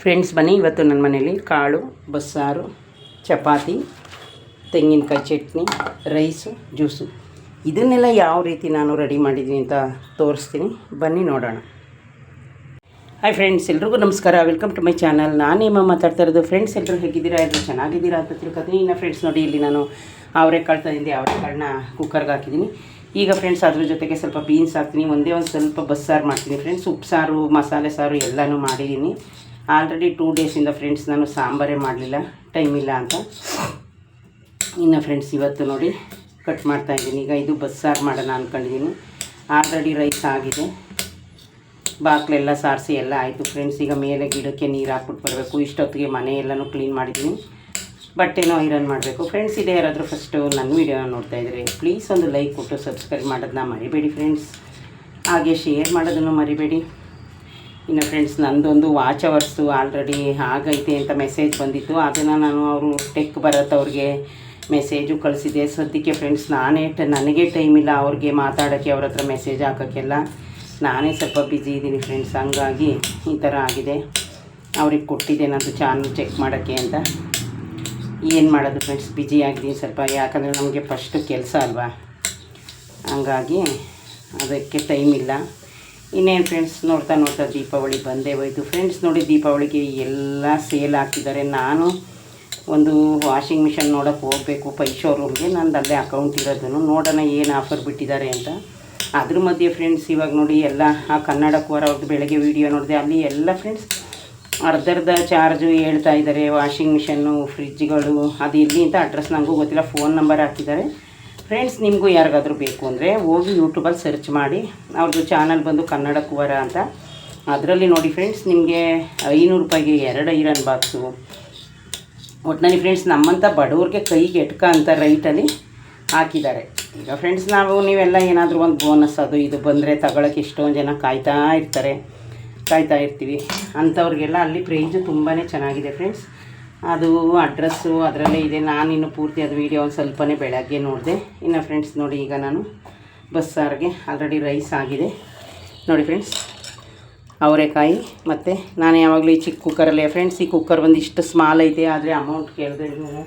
Friends ಬನ್ನಿ. ಇವತ್ತು ನನ್ನ ಮನೇಲಿ ಕಾಳು, ಬಸ್ಸಾರು, ಚಪಾತಿ, ತೆಂಗಿನಕಾಯಿ ಚಟ್ನಿ, ರೈಸು, ಜ್ಯೂಸು. ಇದನ್ನೆಲ್ಲ ಯಾವ ರೀತಿ ನಾನು ರೆಡಿ ಮಾಡಿದ್ದೀನಿ ಅಂತ ತೋರಿಸ್ತೀನಿ. ಬನ್ನಿ ನೋಡೋಣ. ಹಾಯ್ ಫ್ರೆಂಡ್ಸ್ ಎಲ್ರಿಗೂ ನಮಸ್ಕಾರ. ವೆಲ್ಕಮ್ ಟು ಮೈ ಚಾನಲ್ ನಾನೇಮ ಮಾತಾಡ್ತಾ ಇರೋದು. ಫ್ರೆಂಡ್ಸ್ ಎಲ್ಲರೂ ಹೇಗಿದ್ದೀರಾ? ಎಲ್ಲರೂ ಚೆನ್ನಾಗಿದ್ದೀರಾ ಅಂತ ತಿಳ್ಕೊತೀನಿ. ಇನ್ನು ಫ್ರೆಂಡ್ಸ್ ನೋಡಿ, ಇಲ್ಲಿ ನಾನು ಅವರೆಕಾಳು ತಂದಿದ್ದೆ ಅವರೆಕಾಳನ್ನ ಕುಕ್ಕರ್ಗೆ ಹಾಕಿದ್ದೀನಿ. ಈಗ ಫ್ರೆಂಡ್ಸ್ ಅದ್ರ ಜೊತೆಗೆ ಸ್ವಲ್ಪ ಬೀನ್ಸ್ ಹಾಕ್ತೀನಿ. ಒಂದೇ ಒಂದು ಸ್ವಲ್ಪ ಬಸ್ಸಾರು ಮಾಡ್ತೀನಿ. ಫ್ರೆಂಡ್ಸ್ ಉಪ್ಪು ಸಾರು ಮಸಾಲೆ ಸಾರು ಎಲ್ಲನೂ ಮಾಡಿದ್ದೀನಿ. ಆಲ್ರೆಡಿ ಟೂ ಡೇಸಿಂದ ಫ್ರೆಂಡ್ಸ್ ನಾನು ಸಾಂಬಾರೇ ಮಾಡಲಿಲ್ಲ ಟೈಮ್ ಇಲ್ಲ ಅಂತ. ಇನ್ನು ಫ್ರೆಂಡ್ಸ್ ಇವತ್ತು ನೋಡಿ ಕಟ್ ಮಾಡ್ತಾ ಇದ್ದೀನಿ. ಈಗ ಇದು ಬಸ್ಸಾರು ಮಾಡೋಣ ಅಂದ್ಕೊಂಡಿದ್ದೀನಿ ಆಲ್ರೆಡಿ ರೈಸ್ ಆಗಿದೆ. ಬಾಕ್ಲೆಲ್ಲ ಸಾರಿಸಿ ಎಲ್ಲ ಆಯಿತು ಫ್ರೆಂಡ್ಸ್ ಈಗ ಮೇಲೆ ಗಿಡಕ್ಕೆ ನೀರು ಹಾಕ್ಬಿಟ್ಟು ಬರಬೇಕು. ಇಷ್ಟೊತ್ತಿಗೆ ಮನೆ ಎಲ್ಲನೂ ಕ್ಲೀನ್ ಮಾಡಿದ್ದೀನಿ. ಬಟ್ಟೆನೂ ಐರನ್ ಮಾಡಬೇಕು. ಫ್ರೆಂಡ್ಸ್ ಇದೆ ಯಾರಾದರೂ ಫಸ್ಟು ನನ್ನ ವೀಡಿಯೋನ ನೋಡ್ತಾ ಇದ್ದರೆ ಪ್ಲೀಸ್ ಒಂದು ಲೈಕ್ ಕೊಟ್ಟು ಸಬ್ಸ್ಕ್ರೈಬ್ ಮಾಡೋದನ್ನ ಮರಿಬೇಡಿ ಫ್ರೆಂಡ್ಸ್ ಹಾಗೆ ಶೇರ್ ಮಾಡೋದನ್ನು ಮರಿಬೇಡಿ. ಇನ್ನು ಫ್ರೆಂಡ್ಸ್ ನಂದೊಂದು ವಾಚ್ ಅವರ್ಸು ಆಲ್ರೆಡಿ ಆಗೈತೆ ಅಂತ ಮೆಸೇಜ್ ಬಂದಿತ್ತು. ಅದನ್ನು ನಾನು ಅವರು ಟೆಕ್ ಬರತ್ತವ್ರಿಗೆ ಮೆಸೇಜು ಕಳಿಸಿದೆ ಸದ್ಯಕ್ಕೆ ಫ್ರೆಂಡ್ಸ್ ನಾನೇ ಟ ನನಗೆ ಟೈಮ್ ಇಲ್ಲ ಅವ್ರಿಗೆ ಮಾತಾಡೋಕ್ಕೆ, ಅವ್ರ ಹತ್ರ ಮೆಸೇಜ್ ಹಾಕೋಕ್ಕೆಲ್ಲ. ನಾನೇ ಸ್ವಲ್ಪ ಬ್ಯುಸಿ ಇದ್ದೀನಿ ಫ್ರೆಂಡ್ಸ್ ಹಂಗಾಗಿ ಈ ಥರ ಆಗಿದೆ. ಅವ್ರಿಗೆ ಕೊಟ್ಟಿದ್ದೆ ನಾನು ಚಾನಲ್ ಚೆಕ್ ಮಾಡೋಕ್ಕೆ ಅಂತ. ಏನು ಮಾಡೋದು ಫ್ರೆಂಡ್ಸ್ ಬ್ಯುಸಿ ಆಗಿದ್ದೀನಿ ಸ್ವಲ್ಪ. ಯಾಕಂದರೆ ನಮಗೆ ಫಸ್ಟು ಕೆಲಸ ಅಲ್ವಾ? ಹಂಗಾಗಿ ಅದಕ್ಕೆ ಟೈಮ್ ಇಲ್ಲ. ಇನ್ನೇನು ಫ್ರೆಂಡ್ಸ್ ನೋಡ್ತಾ ನೋಡ್ತಾ ದೀಪಾವಳಿ ಬಂದೇ ಹೋಯಿತು. ಫ್ರೆಂಡ್ಸ್ ನೋಡಿ ದೀಪಾವಳಿಗೆ ಎಲ್ಲ ಸೇಲ್ ಹಾಕಿದ್ದಾರೆ ನಾನು ಒಂದು ವಾಷಿಂಗ್ ಮಿಷನ್ ನೋಡೋಕೆ ಹೋಗಬೇಕು ಪೈ ಶೋರೂಮ್ಗೆ ನಂದು ಅಲ್ಲೇ ಅಕೌಂಟ್ ಇರೋದನ್ನು ನೋಡೋಣ ಏನು ಆಫರ್ ಬಿಟ್ಟಿದ್ದಾರೆ ಅಂತ. ಅದ್ರ ಮಧ್ಯೆ ಫ್ರೆಂಡ್ಸ್ ಇವಾಗ ನೋಡಿ ಎಲ್ಲ, ಆ ಕನ್ನಡಕ್ಕೆ ವಾರ ಅವ್ರದ್ದು ಬೆಳಗ್ಗೆ ವೀಡಿಯೋ ನೋಡಿದೆ. ಅಲ್ಲಿ ಎಲ್ಲ ಫ್ರೆಂಡ್ಸ್ ಅರ್ಧರ್ಧ ಚಾರ್ಜು ಹೇಳ್ತಾ ಇದ್ದಾರೆ ವಾಷಿಂಗ್ ಮಿಷನ್ನು ಫ್ರಿಜ್ಗಳು ಅದು ಇಲ್ಲಿ ಅಂತ ಅಡ್ರೆಸ್ ನನಗೂ ಗೊತ್ತಿಲ್ಲ. ಫೋನ್ ನಂಬರ್ ಹಾಕಿದ್ದಾರೆ. ಫ್ರೆಂಡ್ಸ್ ನಿಮಗೂ ಯಾರಿಗಾದರೂ ಬೇಕು ಅಂದರೆ ಹೋಗಿ ಯೂಟ್ಯೂಬಲ್ಲಿ ಸರ್ಚ್ ಮಾಡಿ. ಅವ್ರದ್ದು ಚಾನಲ್ ಬಂದು ಕನ್ನಡ ಕುವರ ಅಂತ. ಅದರಲ್ಲಿ ನೋಡಿ ಫ್ರೆಂಡ್ಸ್ ನಿಮಗೆ ಐನೂರು ರೂಪಾಯಿಗೆ ಎರಡು ಐರನ್ ಬಾಕ್ಸು ಒಟ್ಟಿನಲ್ಲಿ ಫ್ರೆಂಡ್ಸ್ ನಮ್ಮಂಥ ಬಡವ್ರಿಗೆ ಕೈಗೆ ಎಟ್ಕ ಅಂತ ರೈಟಲ್ಲಿ ಹಾಕಿದ್ದಾರೆ. ಈಗ ಫ್ರೆಂಡ್ಸ್ ನಾವು ನೀವೆಲ್ಲ ಏನಾದರೂ ಒಂದು ಬೋನಸ್ ಅದು ಇದು ಬಂದರೆ ತಗೊಳಕ್ಕೆ ಎಷ್ಟೊಂದು ಜನ ಕಾಯ್ತಾ ಇರ್ತಾರೆ. ಕಾಯ್ತಾ ಇರ್ತೀವಿ. ಅಂಥವ್ರಿಗೆಲ್ಲ ಅಲ್ಲಿ ಪ್ರೈಸು ತುಂಬಾ ಚೆನ್ನಾಗಿದೆ ಫ್ರೆಂಡ್ಸ್ ಅದು ಅಡ್ರೆಸ್ಸು ಅದರಲ್ಲೇ ಇದೆ. ನಾನು ಇನ್ನು ಪೂರ್ತಿ ಅದು ವೀಡಿಯೋ ಒಂದು ಸ್ವಲ್ಪನೇ ಬೆಳಗ್ಗೆ ನೋಡಿದೆ. ಇನ್ನು ಫ್ರೆಂಡ್ಸ್ ನೋಡಿ ಈಗ ನಾನು ಬಸ್ಸಾರಿಗೆ ಆಲ್ರೆಡಿ ರೈಸ್ ಆಗಿದೆ. ನೋಡಿ ಫ್ರೆಂಡ್ಸ್ ಅವರೆಕಾಯಿ ಮತ್ತು ನಾನು ಯಾವಾಗಲೂ ಈ ಚಿಕ್ಕ ಕುಕ್ಕರಲ್ಲೇ ಫ್ರೆಂಡ್ಸ್ ಈ ಕುಕ್ಕರ್ ಒಂದು ಇಷ್ಟು ಸ್ಮಾಲ್ ಐತೆ, ಆದರೆ ಅಮೌಂಟ್ ಕೇಳಿದ್ರೆ ನೀವು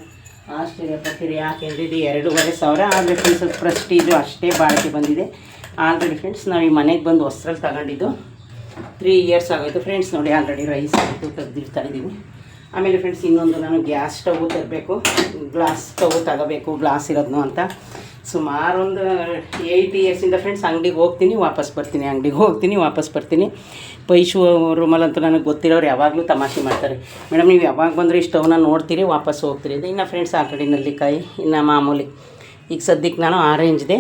ಆಶ್ಚರ್ಯ ಪಡ್ತೀರಿ ಯಾಕೆಂದರೆ ಇದು ಎರಡೂವರೆ ಸಾವಿರ. ಆದರೆ ಫ್ರೆಂಡ್ಸ್ ಪ್ರೆಸ್ಟೀಜು ಅಷ್ಟೇ ಬಾಳಿಕೆ ಬಂದಿದೆ. ಆಲ್ರೆಡಿ ಫ್ರೆಂಡ್ಸ್ ನಾವು ಈ ಮನೆಗೆ ಬಂದು ಹೊಸ್ರಲ್ಲಿ ತಗೊಂಡಿದ್ದು ತ್ರೀ ಇಯರ್ಸ್ ಆಗೋಯ್ತು. ಫ್ರೆಂಡ್ಸ್ ನೋಡಿ ಆಲ್ರೆಡಿ ರೈಸ್ ಆಯಿತು ತೆಗೆದಿರ್ತಾ ಇದ್ದೀವಿ ಆಮೇಲೆ ಫ್ರೆಂಡ್ಸ್ ಇನ್ನೊಂದು ನಾನು ಗ್ಯಾಸ್ ಸ್ಟವ್ ತರಬೇಕು ಗ್ಲಾಸ್ ಸ್ಟವ್ ತಗೋಬೇಕು ಗ್ಲಾಸ್ ಇರೋದನ್ನು ಅಂತ. ಸುಮಾರು ಒಂದು ಏಯ್ಟ್ ಇಯರ್ಸಿಂದ ಫ್ರೆಂಡ್ಸ್ ಅಂಗಡಿಗೆ ಹೋಗ್ತೀನಿ, ವಾಪಸ್ ಬರ್ತೀನಿ, ಅಂಗಡಿಗೆ ಹೋಗ್ತೀನಿ, ವಾಪಸ್ ಬರ್ತೀನಿ. ಪೈಶು ರೂಮಲ್ಲಂತೂ ನನಗೆ ಗೊತ್ತಿರೋರು ಯಾವಾಗಲೂ ತಮಾಷೆ ಮಾಡ್ತಾರೆ. ಮೇಡಮ್, ನೀವು ಯಾವಾಗ ಬಂದರೆ ಈ ಸ್ಟವ್ನ ನೋಡ್ತೀರಿ, ವಾಪಸ್ ಹೋಗ್ತೀರಿ ಅದು ಇನ್ನು ಫ್ರೆಂಡ್ಸ್ ಆ ಕಡೆ ನಲ್ಲಿಕಾಯಿ, ಇನ್ನು ಮಾಮೂಲಿ. ಈಗ ಸದ್ಯಕ್ಕೆ ನಾನು ಆರೆಂಜ್ದೆ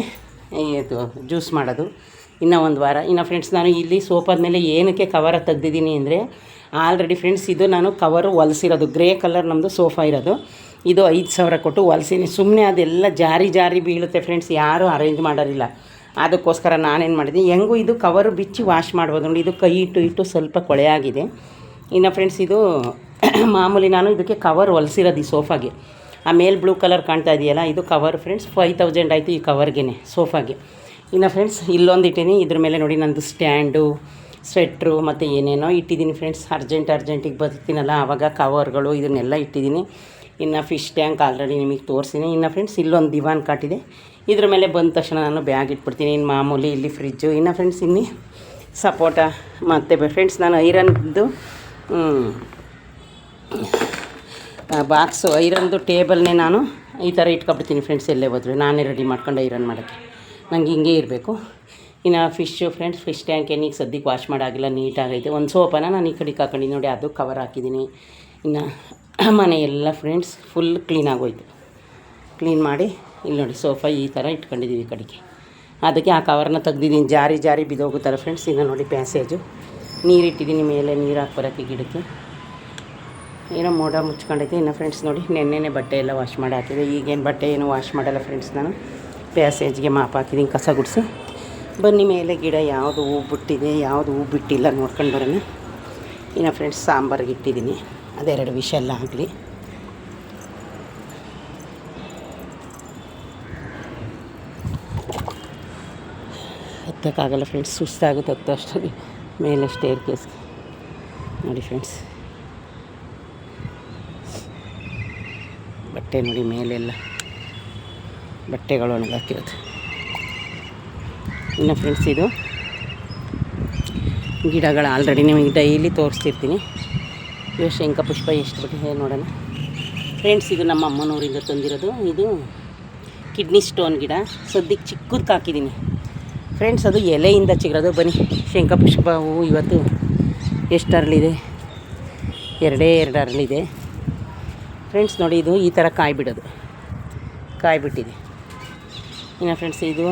ಇದು ಜ್ಯೂಸ್ ಮಾಡೋದು. ಇನ್ನು ಒಂದು ವಾರ. ಇನ್ನು ಫ್ರೆಂಡ್ಸ್ ನಾನು ಇಲ್ಲಿ ಸೋಪಾದ ಮೇಲೆ ಏನಕ್ಕೆ ಕವರ ತೆಗ್ದಿದ್ದೀನಿ ಅಂದರೆ ಆಲ್ರೆಡಿ ಫ್ರೆಂಡ್ಸ್ ಇದು ನಾನು ಕವರು ಹೊಲಿಸಿರೋದು. ಗ್ರೇ ಕಲರ್ ನಮ್ಮದು ಸೋಫಾ ಇರೋದು. ಇದು ಐದು ಸಾವಿರ ಕೊಟ್ಟು ಹೊಲ್ಸೀನಿ. ಸುಮ್ಮನೆ ಅದೆಲ್ಲ ಜಾರಿ ಜಾರಿ ಬೀಳುತ್ತೆ ಫ್ರೆಂಡ್ಸ್ ಯಾರೂ ಅರೇಂಜ್ ಮಾಡೋರಿಲ್ಲ. ಅದಕ್ಕೋಸ್ಕರ ನಾನೇನು ಮಾಡಿದ್ದೀನಿ ಹೆಂಗೂ ಇದು ಕವರು ಬಿಚ್ಚಿ ವಾಶ್ ಮಾಡ್ಬೋದು ನೋಡಿ. ಇದು ಕೈ ಇಟ್ಟು ಇಟ್ಟು ಸ್ವಲ್ಪ ಕೊಳೆ ಆಗಿದೆ. ಇನ್ನು ಫ್ರೆಂಡ್ಸ್ ಇದು ಮಾಮೂಲಿ ನಾನು ಇದಕ್ಕೆ ಕವರ್ ಹೊಲ್ಸಿರೋದು ಈ ಸೋಫಾಗೆ ಆ ಮೇಲ್ ಬ್ಲೂ ಕಲರ್ ಕಾಣ್ತಾ ಇದೆಯಲ್ಲ, ಇದು ಕವರ್ ಫ್ರೆಂಡ್ಸ್ ಫೈವ್ ತೌಸಂಡ್ ಆಯಿತು ಈ ಕವರ್ಗೆ ಸೋಫಾಗೆ ಇನ್ನು ಫ್ರೆಂಡ್ಸ್ ಇಲ್ಲೊಂದು ಇಟ್ಟೀನಿ. ಇದ್ರ ಮೇಲೆ ನೋಡಿ ನಂದು ಸ್ಟ್ಯಾಂಡು ಸ್ವೆಟ್ರು ಮತ್ತು ಏನೇನೋ ಇಟ್ಟಿದ್ದೀನಿ ಫ್ರೆಂಡ್ಸ್ ಅರ್ಜೆಂಟ್ ಅರ್ಜೆಂಟಿಗೆ ಬರ್ತೀನಲ್ಲ, ಆವಾಗ ಕವರ್ಗಳು ಇದನ್ನೆಲ್ಲ ಇಟ್ಟಿದ್ದೀನಿ. ಇನ್ನು ಫಿಶ್ ಟ್ಯಾಂಕ್ ಆಲ್ರೆಡಿ ನಿಮಗೆ ತೋರಿಸಿನಿ. ಇನ್ನು ಫ್ರೆಂಡ್ಸ್ ಇಲ್ಲೊಂದು ದಿವಾನ್ ಕಾಟಿದೆ. ಇದ್ರ ಮೇಲೆ ಬಂದ ತಕ್ಷಣ ನಾನು ಬ್ಯಾಗ್ ಇಟ್ಬಿಡ್ತೀನಿ. ಇನ್ನು ಮಾಮೂಲಿ ಇಲ್ಲಿ ಫ್ರಿಜ್ಜು ಇನ್ನು ಫ್ರೆಂಡ್ಸ್ ಇನ್ನಿ ಸಪೋಟ. ಮತ್ತು ಫ್ರೆಂಡ್ಸ್ ನಾನು ಐರನ್ದು ಬಾಕ್ಸು ಐರನ್ದು ಟೇಬಲ್ನೇ ನಾನು ಈ ಥರ ಇಟ್ಕೊಬಿಡ್ತೀನಿ ಫ್ರೆಂಡ್ಸ್ ಎಲ್ಲೇ ಹೋದ್ರೆ ನಾನೇ ರೆಡಿ ಮಾಡ್ಕೊಂಡು ಐರನ್ ಮಾಡೋಕ್ಕೆ. ನಂಗೆ ಹಿಂಗೆ ಇರಬೇಕು. ಇನ್ನು ಫಿಶ್ ಫ್ರೆಂಡ್ಸ್ ಫಿಶ್ ಟ್ಯಾಂಕ್ ಏನೀಗ ಸದ್ಯಕ್ಕೆ ವಾಶ್ ಮಾಡೋಕ್ಕಿಲ್ಲ ನೀಟಾಗೈತೆ. ಒಂದು ಸೋಪನ ನಾನು ಈ ಕಡೆಗೆ ಹಾಕೊಂಡು ನೋಡಿ ಅದು ಕವರ್ ಹಾಕಿದ್ದೀನಿ ಇನ್ನು ಮನೆ ಎಲ್ಲ ಫ್ರೆಂಡ್ಸ್ ಫುಲ್ ಕ್ಲೀನ್ ಆಗೋಯ್ತು. ಕ್ಲೀನ್ ಮಾಡಿ ಇಲ್ಲಿ ನೋಡಿ ಸೋಫಾ ಈ ಥರ ಇಟ್ಕೊಂಡಿದ್ದೀವಿ ಈ ಕಡೆಗೆ. ಅದಕ್ಕೆ ಆ ಕವರ್ನ ತೆಗ್ದಿದ್ದೀನಿ ಜಾರಿ ಜಾರಿ ಬಿದ್ದೋಗುತ್ತಲ್ಲ ಫ್ರೆಂಡ್ಸ್ ಇನ್ನು ನೋಡಿ ಪ್ಯಾಸೇಜು ನೀರಿಟ್ಟಿದ್ದೀನಿ ಮೇಲೆ, ನೀರು ಹಾಕ್ಬರೋಕ್ಕೆ ಗಿಡಕ್ಕೆ. ಏನೋ ಮೋಡ ಮುಚ್ಕೊಂಡೈತೆ. ಇನ್ನು ಫ್ರೆಂಡ್ಸ್ ನೋಡಿ ನೆನ್ನೆನೇ ಬಟ್ಟೆ ಎಲ್ಲ ವಾಶ್ ಮಾಡಿ ಹಾಕಿದೆ. ಈಗೇನು ಬಟ್ಟೆ ಏನು ವಾಶ್ ಮಾಡಲ್ಲ ಫ್ರೆಂಡ್ಸ್ ನಾನು. ಪ್ಯಾಸೇಜ್ಗೆ ಮಾಪ್ ಹಾಕಿದ್ದೀನಿ ಕಸ ಗುಡಿಸಿ. ಬನ್ನಿ ಮೇಲೆ ಗಿಡ ಯಾವುದು ಹೂ ಬಿಟ್ಟಿದೆ, ಯಾವುದು ಹೂ ಬಿಟ್ಟಿಲ್ಲ ನೋಡ್ಕೊಂಡು ಬರೋಣ. ಇನ್ನು ಫ್ರೆಂಡ್ಸ್ ಸಾಂಬಾರಿಗೆ ಇಟ್ಟಿದ್ದೀನಿ. ಅದೆರಡು ವಿಷ ಎಲ್ಲ ಆಗಲಿ. ಹತ್ತಕ್ಕಾಗಲ್ಲ ಫ್ರೆಂಡ್ಸ್ ಸುಸ್ತಾಗುತ್ತೆ ಹತ್ತಷ್ಟಲ್ಲಿ ಮೇಲೆ ಸ್ಟೇರ್ ಕೇಸ್ ನೋಡಿ ಫ್ರೆಂಡ್ಸ್ ಬಟ್ಟೆ ನೋಡಿ ಮೇಲೆಲ್ಲ. ಬಟ್ಟೆಗಳು ಒಣಗಾಕಿರೋದು. ಇನ್ನು ಫ್ರೆಂಡ್ಸ್ ಇದು ಗಿಡಗಳು ಆಲ್ರೆಡಿ ನಿಮಗೆ ಡೈಲಿ ತೋರಿಸ್ತಿರ್ತೀನಿ. ಇವು ಶಂಖ ಪುಷ್ಪ ಎಷ್ಟು ಬಿಟ್ಟಿದೆ ನೋಡೋಣ. ಫ್ರೆಂಡ್ಸ್ ಇದು ನಮ್ಮ ಅಮ್ಮನೂರಿಂದ ತಂದಿರೋದು. ಇದು ಕಿಡ್ನಿ ಸ್ಟೋನ್ ಗಿಡ. ಸದ್ಯಕ್ಕೆ ಚಿಕ್ಕದಕ್ಕೆ ಹಾಕಿದ್ದೀನಿ. ಫ್ರೆಂಡ್ಸ್ ಅದು ಎಲೆಯಿಂದ ಚಿಗಿರೋದು. ಬನ್ನಿ ಶಂಖ ಪುಷ್ಪ ಹೂವು ಇವತ್ತು ಎಷ್ಟು ಅರಳಿದೆ? ಎರಡೇ ಎರಡು ಅರಳಿದೆ. ಫ್ರೆಂಡ್ಸ್ ನೋಡಿ, ಇದು ಈ ಥರ ಕಾಯಿ ಬಿಡೋದು ಕಾಯಿ ಬಿಟ್ಟಿದೆ ಇನ್ನು ಫ್ರೆಂಡ್ಸ್ ಇದು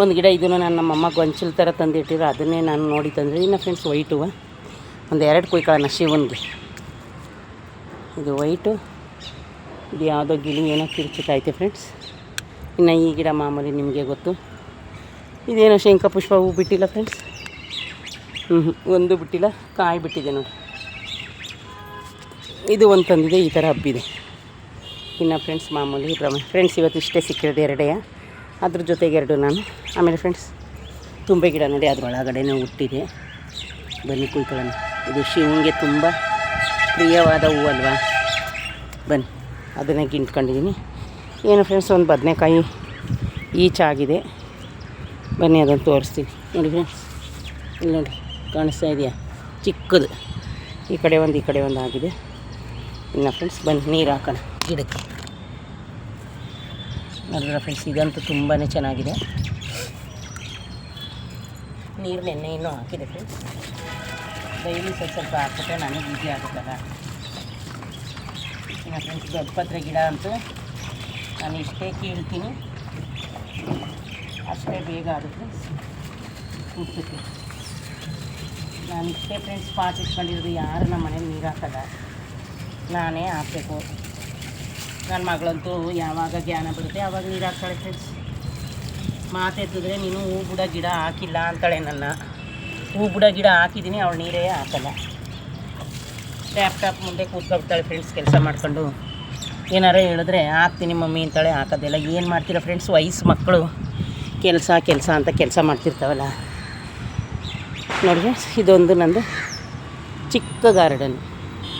ಒಂದು ಗಿಡ ಇದನ್ನು ನಾನು ನಮ್ಮಮ್ಮ ಗೊಂಚಲು ಥರ ತಂದಿಟ್ಟಿರೋ, ಅದನ್ನೇ ನಾನು ನೋಡಿ ತಂದರೆ ಇನ್ನು ಫ್ರೆಂಡ್ಸ್ ವೈಟು ಒಂದು ಎರಡು ಕುಯ್ಕೊಳ್ಳೋಣ ಶಿವನ್ಗೆ ಇದು ವೈಟು ಇದು ಯಾವುದೋ ಗಿಳಿ ಏನೋ ಕಿರ್ಚಿತೈತೆ ಫ್ರೆಂಡ್ಸ್ ಇನ್ನು ಈ ಗಿಡ ಮಾಮೂಲಿ ನಿಮಗೆ ಗೊತ್ತು. ಇದೇನೋ ಶಂಖ ಪುಷ್ಪ ಹೂ ಬಿಟ್ಟಿಲ್ಲ ಫ್ರೆಂಡ್ಸ್ ಹ್ಞೂ ಒಂದು ಬಿಟ್ಟಿಲ್ಲ, ಕಾಯಿ ಬಿಟ್ಟಿದೆ ನೋಡಿ. ಇದು ಒಂದು ತಂದಿದೆ, ಈ ಥರ ಹಬ್ಬಿದೆ. ಇನ್ನು ಫ್ರೆಂಡ್ಸ್ ಮಾಮೂಲಿ ಪ್ರಮ ಫ್ರೆಂಡ್ಸ್ ಇವತ್ತು ಇಷ್ಟೇ ಸಿಕ್ಕಿರೋದು ಎರಡೇ. ಅದ್ರ ಜೊತೆಗೆ ಎರಡು ನಾನು. ಆಮೇಲೆ ಫ್ರೆಂಡ್ಸ್ ತುಂಬೆ ಗಿಡ ನೋಡಿ, ಅದರೊಳಗಡೆನೇ ಹುಟ್ಟಿದೆ. ಬನ್ನಿ ಕುಯ್ಕೊಳ್ಳೋಣ. ಇದು ಶಿವಂಗೆ ತುಂಬ ಪ್ರಿಯವಾದ ಹೂವು ಅಲ್ವಾ? ಬನ್ನಿ, ಅದನ್ನೇ ಗಿಂಟ್ಕೊಂಡಿದ್ದೀನಿ ಏನು ಫ್ರೆಂಡ್ಸ್ ಒಂದು ಬದನೆಕಾಯಿ ಈಚಾಗಿದೆ ಬನ್ನಿ, ಅದನ್ನು ತೋರಿಸ್ತೀನಿ. ನೋಡಿ ಫ್ರೆಂಡ್ಸ್ ಇಲ್ಲಿ ನೋಡಿ, ಕಾಣಿಸ್ತಾ ಇದೆಯಾ? ಚಿಕ್ಕದು. ಈ ಕಡೆ ಒಂದು, ಈ ಕಡೆ ಒಂದು ಆಗಿದೆ. ಇನ್ನು ಫ್ರೆಂಡ್ಸ್ ಬನ್ನಿ, ನೀರು ಹಾಕೋಣ. ಗಿಡಕ್ಕೆ. ನೋಡಿದ್ರೆ ಫ್ರೆಂಡ್ಸ್ ಇದಂತೂ ತುಂಬಾ ಚೆನ್ನಾಗಿದೆ. ನೀರು ನೆನ್ನೆ ಇನ್ನೂ ಹಾಕಿದೆ ಫ್ರೆಂಡ್ಸ್ ಡೈಲಿ ಸ್ವಲ್ಪ ಸ್ವಲ್ಪ ಹಾಕಿಬಿಟ್ರೆ ನನಗೆ ಈಸಿ ಆಗುತ್ತಲ್ಲ. ಇನ್ನು ಫ್ರೆಂಡ್ಸ್ ದೊಡ್ಡಪತ್ರೆ ಗಿಡ ಅಂತೂ ನಾನು ಇಷ್ಟೇ ಕೀಳ್ತೀನಿ. ಅಷ್ಟೇ ಬೇಗ ಆಗುತ್ತೆ. ಹುಟ್ಟುತ್ತೆ ನಾನು ಇಷ್ಟೇ ಫ್ರೆಂಡ್ಸ್ ಪಾಟ್ ಇಟ್ಕೊಂಡಿರೋದು ಯಾರು ನಮ್ಮ ಮನೇಲಿ ನೀರು ಹಾಕಲ್ಲ. ನಾನೇ ಹಾಕಬೇಕು. ನನ್ನ ಮಗಳಂತೂ ಯಾವಾಗ ಜ್ಞಾನ ಬರುತ್ತೆ ಆವಾಗ ನೀರು ಹಾಕ್ತಾಳೆ ಫ್ರೆಂಡ್ಸ್ ಮಾತೆತ್ತಿದ್ರೆ ನೀನು ಹೂ ಬುಡ ಗಿಡ ಹಾಕಿಲ್ಲ ಅಂತಾಳೆ ನನ್ನ. ಹೂ ಬುಡ ಗಿಡ ಹಾಕಿದ್ದೀನಿ ಅವಳು ನೀರೇ ಹಾಕಲ್ಲ. ಲ್ಯಾಪ್ಟಾಪ್ ಮುಂದೆ ಕೂತ್ಕೊಬಿಡ್ತಾಳೆ ಫ್ರೆಂಡ್ಸ್ ಕೆಲಸ ಮಾಡ್ಕೊಂಡು. ಏನಾರ ಹೇಳಿದ್ರೆ, ಹಾಕ್ತೀನಿ ಮಮ್ಮಿ ಅಂತಾಳೆ, ಹಾಕೋದಿಲ್ಲ. ಏನು ಮಾಡ್ತೀರ ಫ್ರೆಂಡ್ಸ್ ವಯಸ್ಸು ಮಕ್ಕಳು. ಕೆಲಸ ಕೆಲಸ ಅಂತ ಕೆಲಸ ಮಾಡ್ತಿರ್ತಾವಲ್ಲ. ನೋಡಿ ಫ್ರೆಂಡ್ಸ್ ಇದೊಂದು ನಂದು ಚಿಕ್ಕ ಗಾರ್ಡನ್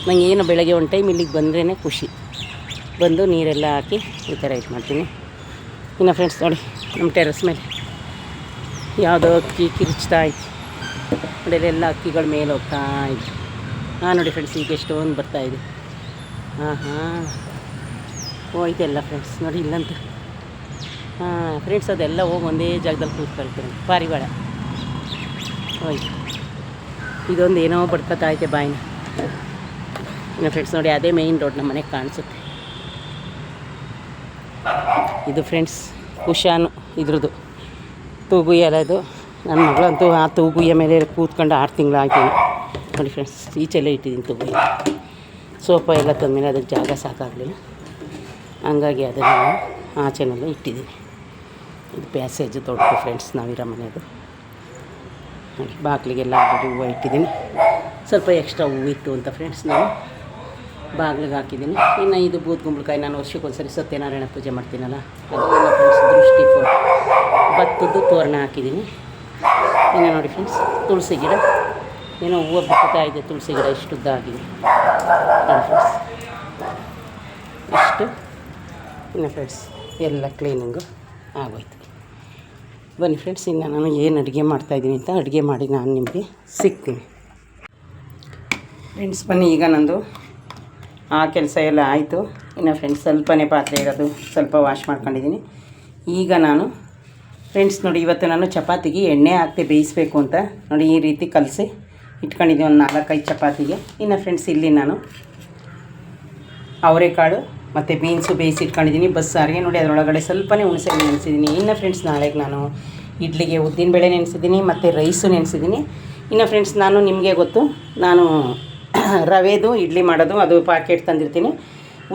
ನಂಗೆ ಏನು ಬೆಳಗ್ಗೆ ಒಂದು ಟೈಮ್ ಇಲ್ಲಿಗೆ ಬಂದ್ರೇ ಖುಷಿ. ಬಂದು ನೀರೆಲ್ಲ ಹಾಕಿ ಈ ಥರ ಇದು ಮಾಡ್ತೀನಿ. ಇನ್ನು ಫ್ರೆಂಡ್ಸ್ ನೋಡಿ, ನಮ್ಮ ಟೆರೆಸ್ ಮೇಲೆ ಯಾವುದೋ ಅಕ್ಕಿ ಕಿರಿಚ್ತಾ ಇತ್ತು. ನೋಡಿ ಎಲ್ಲ ಅಕ್ಕಿಗಳ ಮೇಲೆ ಹೋಗ್ತಾ ಇತ್ತು ಹಾಂ ನೋಡಿ ಫ್ರೆಂಡ್ಸ್ ಈಗ ಎಷ್ಟೊಂದು ಬರ್ತಾಯಿದೆ ಹಾಂ ಹಾಂ. ಹೋಯ್ತೆಲ್ಲ ಫ್ರೆಂಡ್ಸ್ ನೋಡಿ ಇಲ್ಲಂತ. ಹಾಂ ಫ್ರೆಂಡ್ಸ್ ಅದೆಲ್ಲ ಹೋಗಿ ಒಂದೇ ಜಾಗದಲ್ಲಿ ಕೂತ್ಕೊಳ್ತೀನಿ. ಪಾರಿವಾಳ. ಹೋಯ್ತು. ಇದೊಂದು ಏನೋ ಬಡ್ಕೊತಾ ಐತೆ ಬಾಯಿನ. ಇನ್ನು ಫ್ರೆಂಡ್ಸ್ ನೋಡಿ, ಅದೇ ಮೇಯ್ನ್ ರೋಡ್ ನಮ್ಮ ಮನೆಗೆ ಕಾಣಿಸುತ್ತೆ. ಇದು ಫ್ರೆಂಡ್ಸ್ ಕುಶಾನು ಇದ್ರದ್ದು. ತೂಗುಯ್ಯ ನನ್ನ ಮಗಳಂತೂ ಆ ತೂಗುಯ್ಯ ಮೇಲೆ ಕೂತ್ಕೊಂಡು ಆರು ತಿಂಗಳು ಹಾಕಿನಿ ನೋಡಿ ಫ್ರೆಂಡ್ಸ್, ಈಚೆಲ್ಲ ಇಟ್ಟಿದ್ದೀನಿ ತೂಗುಯ್ಯ ಸೋಫಾ ಎಲ್ಲ ತಂದಮೇಲೆ ಅದಕ್ಕೆ ಜಾಗ ಸಾಕಾಗಲಿಲ್ಲ. ಹಂಗಾಗಿ ಅದನ್ನು ಆಚೆನೆಲ್ಲ ಇಟ್ಟಿದ್ದೀನಿ. ಇದು ಪ್ಯಾಸೇಜ್ ದೊಡ್ಡದು ಫ್ರೆಂಡ್ಸ್, ನಾವಿರೋ ಮನೆಯದು. ನೋಡಿ ಬಾಗಿಲಿಗೆಲ್ಲ ಹೂವು ಇಟ್ಟಿದ್ದೀನಿ. ಸ್ವಲ್ಪ ಎಕ್ಸ್ಟ್ರಾ ಹೂವು ಇತ್ತು ಅಂತ ಫ್ರೆಂಡ್ಸ್, ನಾನು ಬಾಗಿಲಿಗೆ ಹಾಕಿದ್ದೀನಿ. ಇನ್ನು ಇದು ಬೂತ್ ಕುಂಬಳಕಾಯಿ ನಾನು ವರ್ಷಕ್ಕೊಂದ್ಸರಿ ಸತ್ಯನಾರಾಯಣ ಪೂಜೆ ಮಾಡ್ತೀನಲ್ಲ, ಅದು ಫ್ರೆಂಡ್ಸ್ ದೃಷ್ಟಿ ಭತ್ತದ್ದು ತೋರಣ ಹಾಕಿದ್ದೀನಿ. ಇನ್ನು ನೋಡಿ ಫ್ರೆಂಡ್ಸ್ ತುಳಸಿ ಗಿಡ. ಏನೋ ಹೂವು ಬಿಡ್ತಾ ಇದೆ, ತುಳಸಿ ಗಿಡ ಇಷ್ಟು ಉದ್ದ ಆಗಿದೆ ಫ್ರೆಂಡ್ಸ್ ಇಷ್ಟು. ಇನ್ನು ಫ್ರೆಂಡ್ಸ್ ಎಲ್ಲ ಕ್ಲೀನಿಂಗು ಆಗೋಯ್ತು. ಬನ್ನಿ ಫ್ರೆಂಡ್ಸ್ ಇನ್ನು ನಾನು ಏನು ಅಡುಗೆ ಮಾಡ್ತಾಯಿದ್ದೀನಿ ಅಂತ ಅಡುಗೆ ಮಾಡಿ ನಾನು ನಿಮಗೆ ಸಿಗ್ತೀನಿ. ಫ್ರೆಂಡ್ಸ್ ಬನ್ನಿ ಈಗ ನಂದು ಆ ಕೆಲಸ ಎಲ್ಲ ಆಯಿತು. ಇನ್ನು ಫ್ರೆಂಡ್ಸ್ ಸ್ವಲ್ಪನೇ ಪಾತ್ರೆ ಇರೋದು ಸ್ವಲ್ಪ ವಾಶ್ ಮಾಡ್ಕೊಂಡಿದ್ದೀನಿ ಈಗ ನಾನು ಫ್ರೆಂಡ್ಸ್ ನೋಡಿ, ಇವತ್ತು ನಾನು ಚಪಾತಿಗೆ ಎಣ್ಣೆ ಹಾಕ್ತೆ ಬೇಯಿಸಬೇಕು ಅಂತ ನೋಡಿ ಈ ರೀತಿ ಕಲಸಿ ಇಟ್ಕೊಂಡಿದ್ದೀನಿ ಒಂದು ನಾಲ್ಕೈದು ಚಪಾತಿಗೆ. ಇನ್ನು ಫ್ರೆಂಡ್ಸ್ ಇಲ್ಲಿ ನಾನು ಅವರೆಕಾಳು ಮತ್ತು ಬೀನ್ಸು ಬೇಯಿಸಿ ಇಟ್ಕೊಂಡಿದ್ದೀನಿ ಬಸ್ಸಾರಿಗೆ ನೋಡಿ, ಅದರೊಳಗಡೆ ಸ್ವಲ್ಪನೇ ಹುಣಸೆ ನೆನೆಸಿದ್ದೀನಿ ಇನ್ನು ಫ್ರೆಂಡ್ಸ್ ನಾಳೆಗೆ ನಾನು ಇಡ್ಲಿಗೆ ಉದ್ದಿನಬೇಳೆ ನೆನೆಸಿದ್ದೀನಿ ಮತ್ತು ರೈಸು ನೆನೆಸಿದ್ದೀನಿ ಇನ್ನು ಫ್ರೆಂಡ್ಸ್ ನಾನು, ನಿಮಗೆ ಗೊತ್ತು, ನಾನು ರವೆದು, ಇಡ್ಲಿ ಮಾಡೋದು, ಅದು ಪ್ಯಾಕೆಟ್ ತಂದಿರ್ತೀನಿ.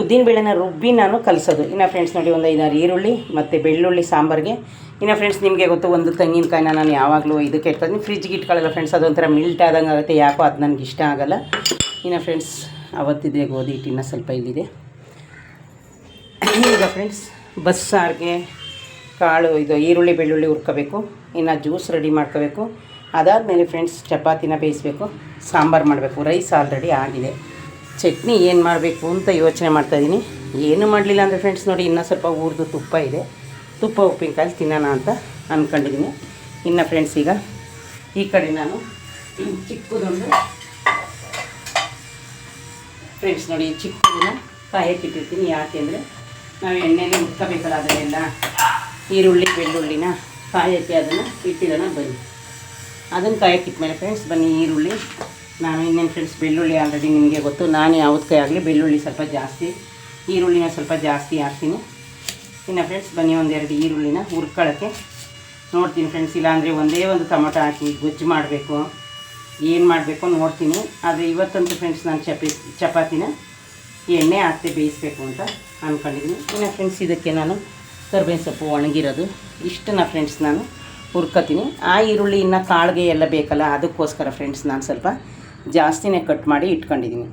ಉದ್ದಿನಬೇಳೆನ ರುಬ್ಬಿ ನಾನು ಕಲಿಸೋದು. ಇನ್ನು ಫ್ರೆಂಡ್ಸ್ ನೋಡಿ ಒಂದು ಐದಾರು ಈರುಳ್ಳಿ ಮತ್ತು ಬೆಳ್ಳುಳ್ಳಿ ಸಾಂಬಾರಿಗೆ. ಇನ್ನು ಫ್ರೆಂಡ್ಸ್ ನಿಮಗೆ ಗೊತ್ತು ಒಂದು ತೆಂಗಿನಕಾಯಿನ ನಾನು ಯಾವಾಗಲೂ ಇದಕ್ಕೆ ಇಟ್ಕೊತೀನಿ ಫ್ರಿಜ್ಗೆ ಇಟ್ಕೊಳ್ಳಲ್ಲ ಫ್ರೆಂಡ್ಸ್ ಅದೊಂಥರ ಮಿಲ್ಟ್ ಆದಂಗೆ ಆಗುತ್ತೆ. ಯಾಕೋ ಅದು ನನಗೆ ಇಷ್ಟ ಆಗಲ್ಲ. ಇನ್ನು ಫ್ರೆಂಡ್ಸ್ ಅವತ್ತಿದೆ ಗೋಧಿ ಹಿಟ್ಟಿನ ಸ್ವಲ್ಪ ಇಲ್ಲಿದೆ. ಈಗ ಫ್ರೆಂಡ್ಸ್ ಬಸ್ಸಾರಿಗೆ ಕಾಳು, ಇದು ಈರುಳ್ಳಿ, ಬೆಳ್ಳುಳ್ಳಿ ಹುರ್ಕೋಬೇಕು. ಇನ್ನು ಜ್ಯೂಸ್ ರೆಡಿ ಮಾಡ್ಕೋಬೇಕು. ಅದಾದಮೇಲೆ ಫ್ರೆಂಡ್ಸ್ ಚಪಾತಿನ ಬೇಯಿಸಬೇಕು, ಸಾಂಬಾರು ಮಾಡಬೇಕು ರೈಸ್ ಆಲ್ರೆಡಿ ಆಗಿದೆ. ಚಟ್ನಿ ಏನು ಮಾಡಬೇಕು ಅಂತ ಯೋಚನೆ ಮಾಡ್ತಾಯಿದ್ದೀನಿ ಏನು ಮಾಡಲಿಲ್ಲ ಅಂದರೆ ಫ್ರೆಂಡ್ಸ್ ನೋಡಿ, ಇನ್ನೂ ಸ್ವಲ್ಪ ಊರ್ದು ತುಪ್ಪ ಇದೆ. ತುಪ್ಪ, ಉಪ್ಪಿನಕಾಯಿ ತಿನ್ನೋಣ ಅಂತ ಅಂದ್ಕೊಂಡಿದ್ದೀನಿ ಇನ್ನು ಫ್ರೆಂಡ್ಸ್ ಈಗ ಈ ಕಡೆ ನಾನು ಚಿಕ್ಕದೊಂದು ಫ್ರೆಂಡ್ಸ್ ನೋಡಿ ಚಿಕ್ಕದನ್ನ ಕಾಯಕ್ಕಿಟ್ಟಿರ್ತೀನಿ ಯಾಕೆ ಅಂದರೆ ನಾವು ಎಣ್ಣೆಲಿ ಉಟ್ಕೋಬೇಕಲ್ಲ ಅದನ್ನೆಲ್ಲ, ಈರುಳ್ಳಿ, ಬೆಳ್ಳುಳ್ಳಿನ ಕಾಯಕ್ಕೆ ಅದನ್ನು ಇಟ್ಟಿರೋಣ ಬನ್ನಿ. ಅದನ್ನು ಇಟ್ಮೇಲೆ ಫ್ರೆಂಡ್ಸ್ ಬನ್ನಿ ಈರುಳ್ಳಿ. ನಾನು ಇನ್ನೇನು ಫ್ರೆಂಡ್ಸ್ ಬೆಳ್ಳುಳ್ಳಿ ಆಲ್ರೆಡಿ ನಿಮಗೆ ಗೊತ್ತು. ನಾನು ಯಾವುದಕ್ಕೆ ಆಗಲಿ ಬೆಳ್ಳುಳ್ಳಿ ಸ್ವಲ್ಪ ಜಾಸ್ತಿ, ಈರುಳ್ಳಿನ ಸ್ವಲ್ಪ ಜಾಸ್ತಿ ಹಾಕ್ತೀನಿ. ಇನ್ನು ಫ್ರೆಂಡ್ಸ್ ಬನ್ನಿ ಒಂದೆರಡು ಈರುಳ್ಳಿನ ಹುರ್ಕೊಳ್ಳೋಕ್ಕೆ. ನೋಡ್ತೀನಿ ಫ್ರೆಂಡ್ಸ್ ಇಲ್ಲಾಂದರೆ ಒಂದೇ ಒಂದು ಟೊಮೊಟೊ ಹಾಕಿ ಗೊಜ್ಜು ಮಾಡಬೇಕು. ಏನು ಮಾಡಬೇಕು ನೋಡ್ತೀನಿ. ಆದರೆ ಇವತ್ತಂತೂ ಫ್ರೆಂಡ್ಸ್ ನಾನು ಚಪಿ, ಚಪಾತಿನ ಎಣ್ಣೆ ಹಾಕ್ತೆ ಬೇಯಿಸ್ಬೇಕು ಅಂತ ಅಂದ್ಕೊಂಡಿದ್ದೀನಿ ಇನ್ನು ಫ್ರೆಂಡ್ಸ್ ಇದಕ್ಕೆ ನಾನು ಕರ್ಬೇವಿನ ಸೊಪ್ಪು ಒಣಗಿರೋದು. ಇಷ್ಟನ್ನ ಫ್ರೆಂಡ್ಸ್ ನಾನು ಹುರ್ಕೋತೀನಿ. ಆ ಈರುಳ್ಳಿ ಇನ್ನು ಕಾಳಿಗೆ ಎಲ್ಲ ಬೇಕಲ್ಲ, ಅದಕ್ಕೋಸ್ಕರ ಫ್ರೆಂಡ್ಸ್ ನಾನು ಸ್ವಲ್ಪ ಜಾಸ್ತಿನೇ ಕಟ್ ಮಾಡಿ ಇಟ್ಕೊಂಡಿದ್ದೀನಿ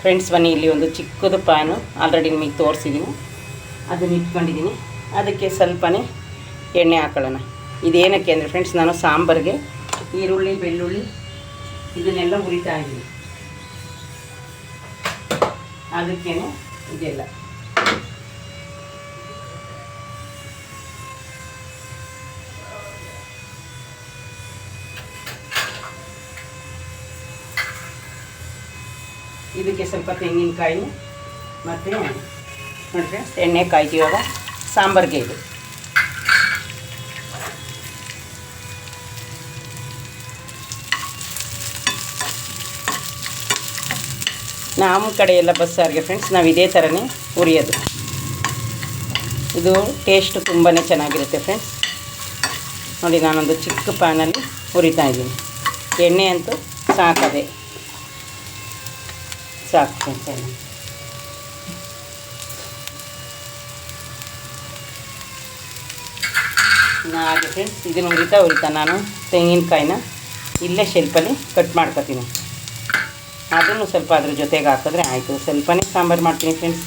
ಫ್ರೆಂಡ್ಸ್ ಬನ್ನಿ, ಇಲ್ಲಿ ಒಂದು ಚಿಕ್ಕದು ಪ್ಯಾನು ಆಲ್ರೆಡಿ ನಿಮಗೆ ತೋರಿಸಿದ್ದೀನಿ ಅದನ್ನು ಇಟ್ಕೊಂಡಿದ್ದೀನಿ ಅದಕ್ಕೆ ಸ್ವಲ್ಪನೇ ಎಣ್ಣೆ ಹಾಕೊಳ್ಳೋಣ. ಇದೇನಕ್ಕೆ ಅಂದರೆ ಫ್ರೆಂಡ್ಸ್ ನಾನು ಸಾಂಬಾರಿಗೆ ಈರುಳ್ಳಿ, ಬೆಳ್ಳುಳ್ಳಿ ಇದನ್ನೆಲ್ಲ ಹುರಿತಾ ಇದ್ದೀನಿ. ಅದಕ್ಕೇ ಇದೆಲ್ಲ. ಇದಕ್ಕೆ ಸ್ವಲ್ಪ ತೆಂಗಿನಕಾಯಿ ಮತ್ತು ನೋಡಿ ಫ್ರೆಂಡ್ಸ್ ಎಣ್ಣೆ ಕಾಯ್ತೀವಾಗ ಸಾಂಬಾರಿಗೆ ಇದು. ನಮ್ಮ ಕಡೆ ಎಲ್ಲ ಬಸ್ಸಾರಿಗೆ ಫ್ರೆಂಡ್ಸ್, ನಾವು ಇದೇ ಥರನೇ ಹುರಿಯೋದು ಇದು ಟೇಸ್ಟ್ ತುಂಬಾ ಚೆನ್ನಾಗಿರುತ್ತೆ ಫ್ರೆಂಡ್ಸ್. ನೋಡಿ, ನಾನೊಂದು ಚಿಕ್ಕ ಪ್ಯಾನಲ್ಲಿ ಹುರಿತಾ ಇದ್ದೀನಿ. ಎಣ್ಣೆ ಅಂತೂ ಸಾಕದೆ. ಫ್ರೆಂಡ್ಸ್ ಎಣ್ಣೆ ಇನ್ನು ಹಾಗೆ ಫ್ರೆಂಡ್ಸ್ ಇದನ್ನು ಉರಿತಾ ಉರಿತಾ ನಾನು ತೆಂಗಿನಕಾಯಿನ ಇಲ್ಲೇ ಶೆಲ್ಪಲ್ಲಿ ಕಟ್ ಮಾಡ್ಕೊತೀನಿ ಅದನ್ನು ಸ್ವಲ್ಪ ಅದ್ರ ಜೊತೆಗೆ ಹಾಕಿದ್ರೆ ಆಯಿತು ಸ್ವಲ್ಪನೇ ಸಾಂಬಾರು ಮಾಡ್ತೀನಿ ಫ್ರೆಂಡ್ಸ್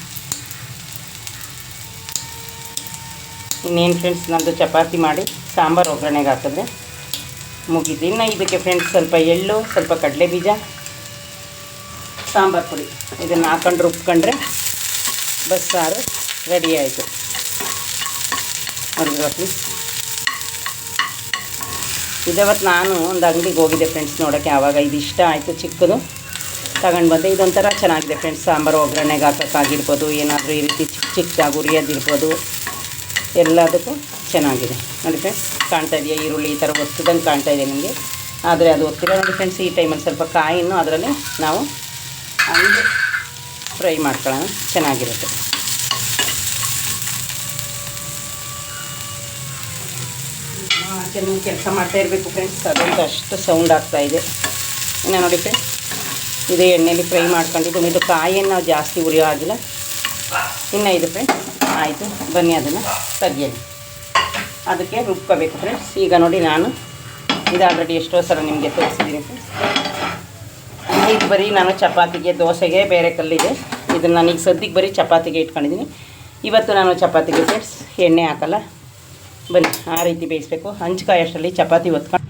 ಇನ್ನೇನು ಫ್ರೆಂಡ್ಸ್ ನಂದು ಚಪಾತಿ ಮಾಡಿ ಸಾಂಬಾರು ಒಗ್ಗರಣೆಗೆ ಹಾಕಿದ್ರೆ ಮುಗೀತು ಇನ್ನು ಇದಕ್ಕೆ ಫ್ರೆಂಡ್ಸ್ ಸ್ವಲ್ಪ ಎಳ್ಳು ಸ್ವಲ್ಪ ಕಡಲೆ ಬೀಜ ಸಾಂಬಾರು ಪುಡಿ. ಇದನ್ನು ಹಾಕೊಂಡು ರುಬ್ಕೊಂಡ್ರೆ ಬಸ್ಸಾರು ರೆಡಿ ಆಯಿತು. ಒಂದು ರೊಟ್ಟಿ ಇದವತ್ತು ನಾನು ಒಂದು ಅಂಗಡಿಗೆ ಹೋಗಿದ್ದೆ ಫ್ರೆಂಡ್ಸ್ ನೋಡೋಕ್ಕೆ, ಆವಾಗ ಇದು ಇಷ್ಟ ಆಯಿತು ಚಿಕ್ಕದು. ತಗೊಂಡು ಬಂದೆ. ಇದೊಂಥರ ಚೆನ್ನಾಗಿದೆ ಫ್ರೆಂಡ್ಸ್ ಸಾಂಬಾರು ಒಗ್ಗರಣೆಗೆ ಹಾಕೋಕ್ಕಾಗಿರ್ಬೋದು ಏನಾದರೂ ಈ ರೀತಿ ಚಿಕ್ಕ ಚಿಕ್ಕದಾಗಿ ಉರಿಯೋದಿರ್ಬೋದು ಎಲ್ಲದಕ್ಕೂ ಚೆನ್ನಾಗಿದೆ. ನೋಡಿ ಫ್ರೆಂಡ್ಸ್ ಕಾಣ್ತಾ ಇದೆಯಾ? ಈರುಳ್ಳಿ ಈ ಥರ ಒತ್ತದಂಗೆ ಕಾಣ್ತಾ ಇದೆ ನಿಮಗೆ. ಆದರೆ ಅದು ಒತ್ತಿಲ್ಲ ನೋಡಿ ಫ್ರೆಂಡ್ಸ್ ಈ ಟೈಮಲ್ಲಿ ಸ್ವಲ್ಪ ಕಾಯಿನೂ ಅದರಲ್ಲಿ ನಾವು ಹಂಗೆ ಫ್ರೈ ಮಾಡ್ಕೊಳ್ಳೋಣ. ಚೆನ್ನಾಗಿರುತ್ತೆ. ಚೆನ್ನಾಗಿ ಕೆಲಸ ಮಾಡ್ತಾ ಇರಬೇಕು ಫ್ರೆಂಡ್ಸ್ ಅದಂತೂ ಅಷ್ಟು ಸೌಂಡ್ ಇದೆ. ಇನ್ನು ನೋಡಿ ಫ್ರೆಂಡ್ಸ್ ಇದು ಎಣ್ಣೆಯಲ್ಲಿ ಫ್ರೈ ಮಾಡ್ಕೊಂಡಿದ್ದು ಇದು ಕಾಯಿಯನ್ನು ಜಾಸ್ತಿ ಉರಿಯೋ ಆಗಿಲ್ಲ ಇನ್ನು ಇದು ಫ್ರೆಂಡ್ಸ್ ಆಯಿತು. ಬನ್ನಿ ಅದನ್ನು ತೆಗಿಯೋಣ ಅದಕ್ಕೆ ರುಬ್ಕೋಬೇಕು ಫ್ರೆಂಡ್ಸ್ ಈಗ ನೋಡಿ ನಾನು, ಇದು ಆಲ್ರೆಡಿ ಎಷ್ಟೋ ಸಲ ನಿಮಗೆ ತೋರಿಸಿದ್ದೀನಿ ಫ್ರೆಂಡ್ಸ್ ಇದು ಬರೀ ನಾನು ಚಪಾತಿಗೆ, ದೋಸೆಗೆ ಬೇರೆ ಕಲ್ಲಿದೆ. ಇದನ್ನು ನಾನೀಗ ಸದ್ಯಕ್ಕೆ ಬರೀ ಚಪಾತಿಗೆ ಇಟ್ಕೊಂಡಿದ್ದೀನಿ. ಇವತ್ತು ನಾನು ಚಪಾತಿಗೆ ಫ್ರೆಂಡ್ಸ್, ಎಣ್ಣೆ ಹಾಕಲ್ಲ. ಬನ್ನಿ, ಆ ರೀತಿ ಬೇಯಿಸ್ಬೇಕು. ಹಂಚ್ಕಾಯಿ ಅಷ್ಟರಲ್ಲಿ ಚಪಾತಿ ಒತ್ಕೊಂಡು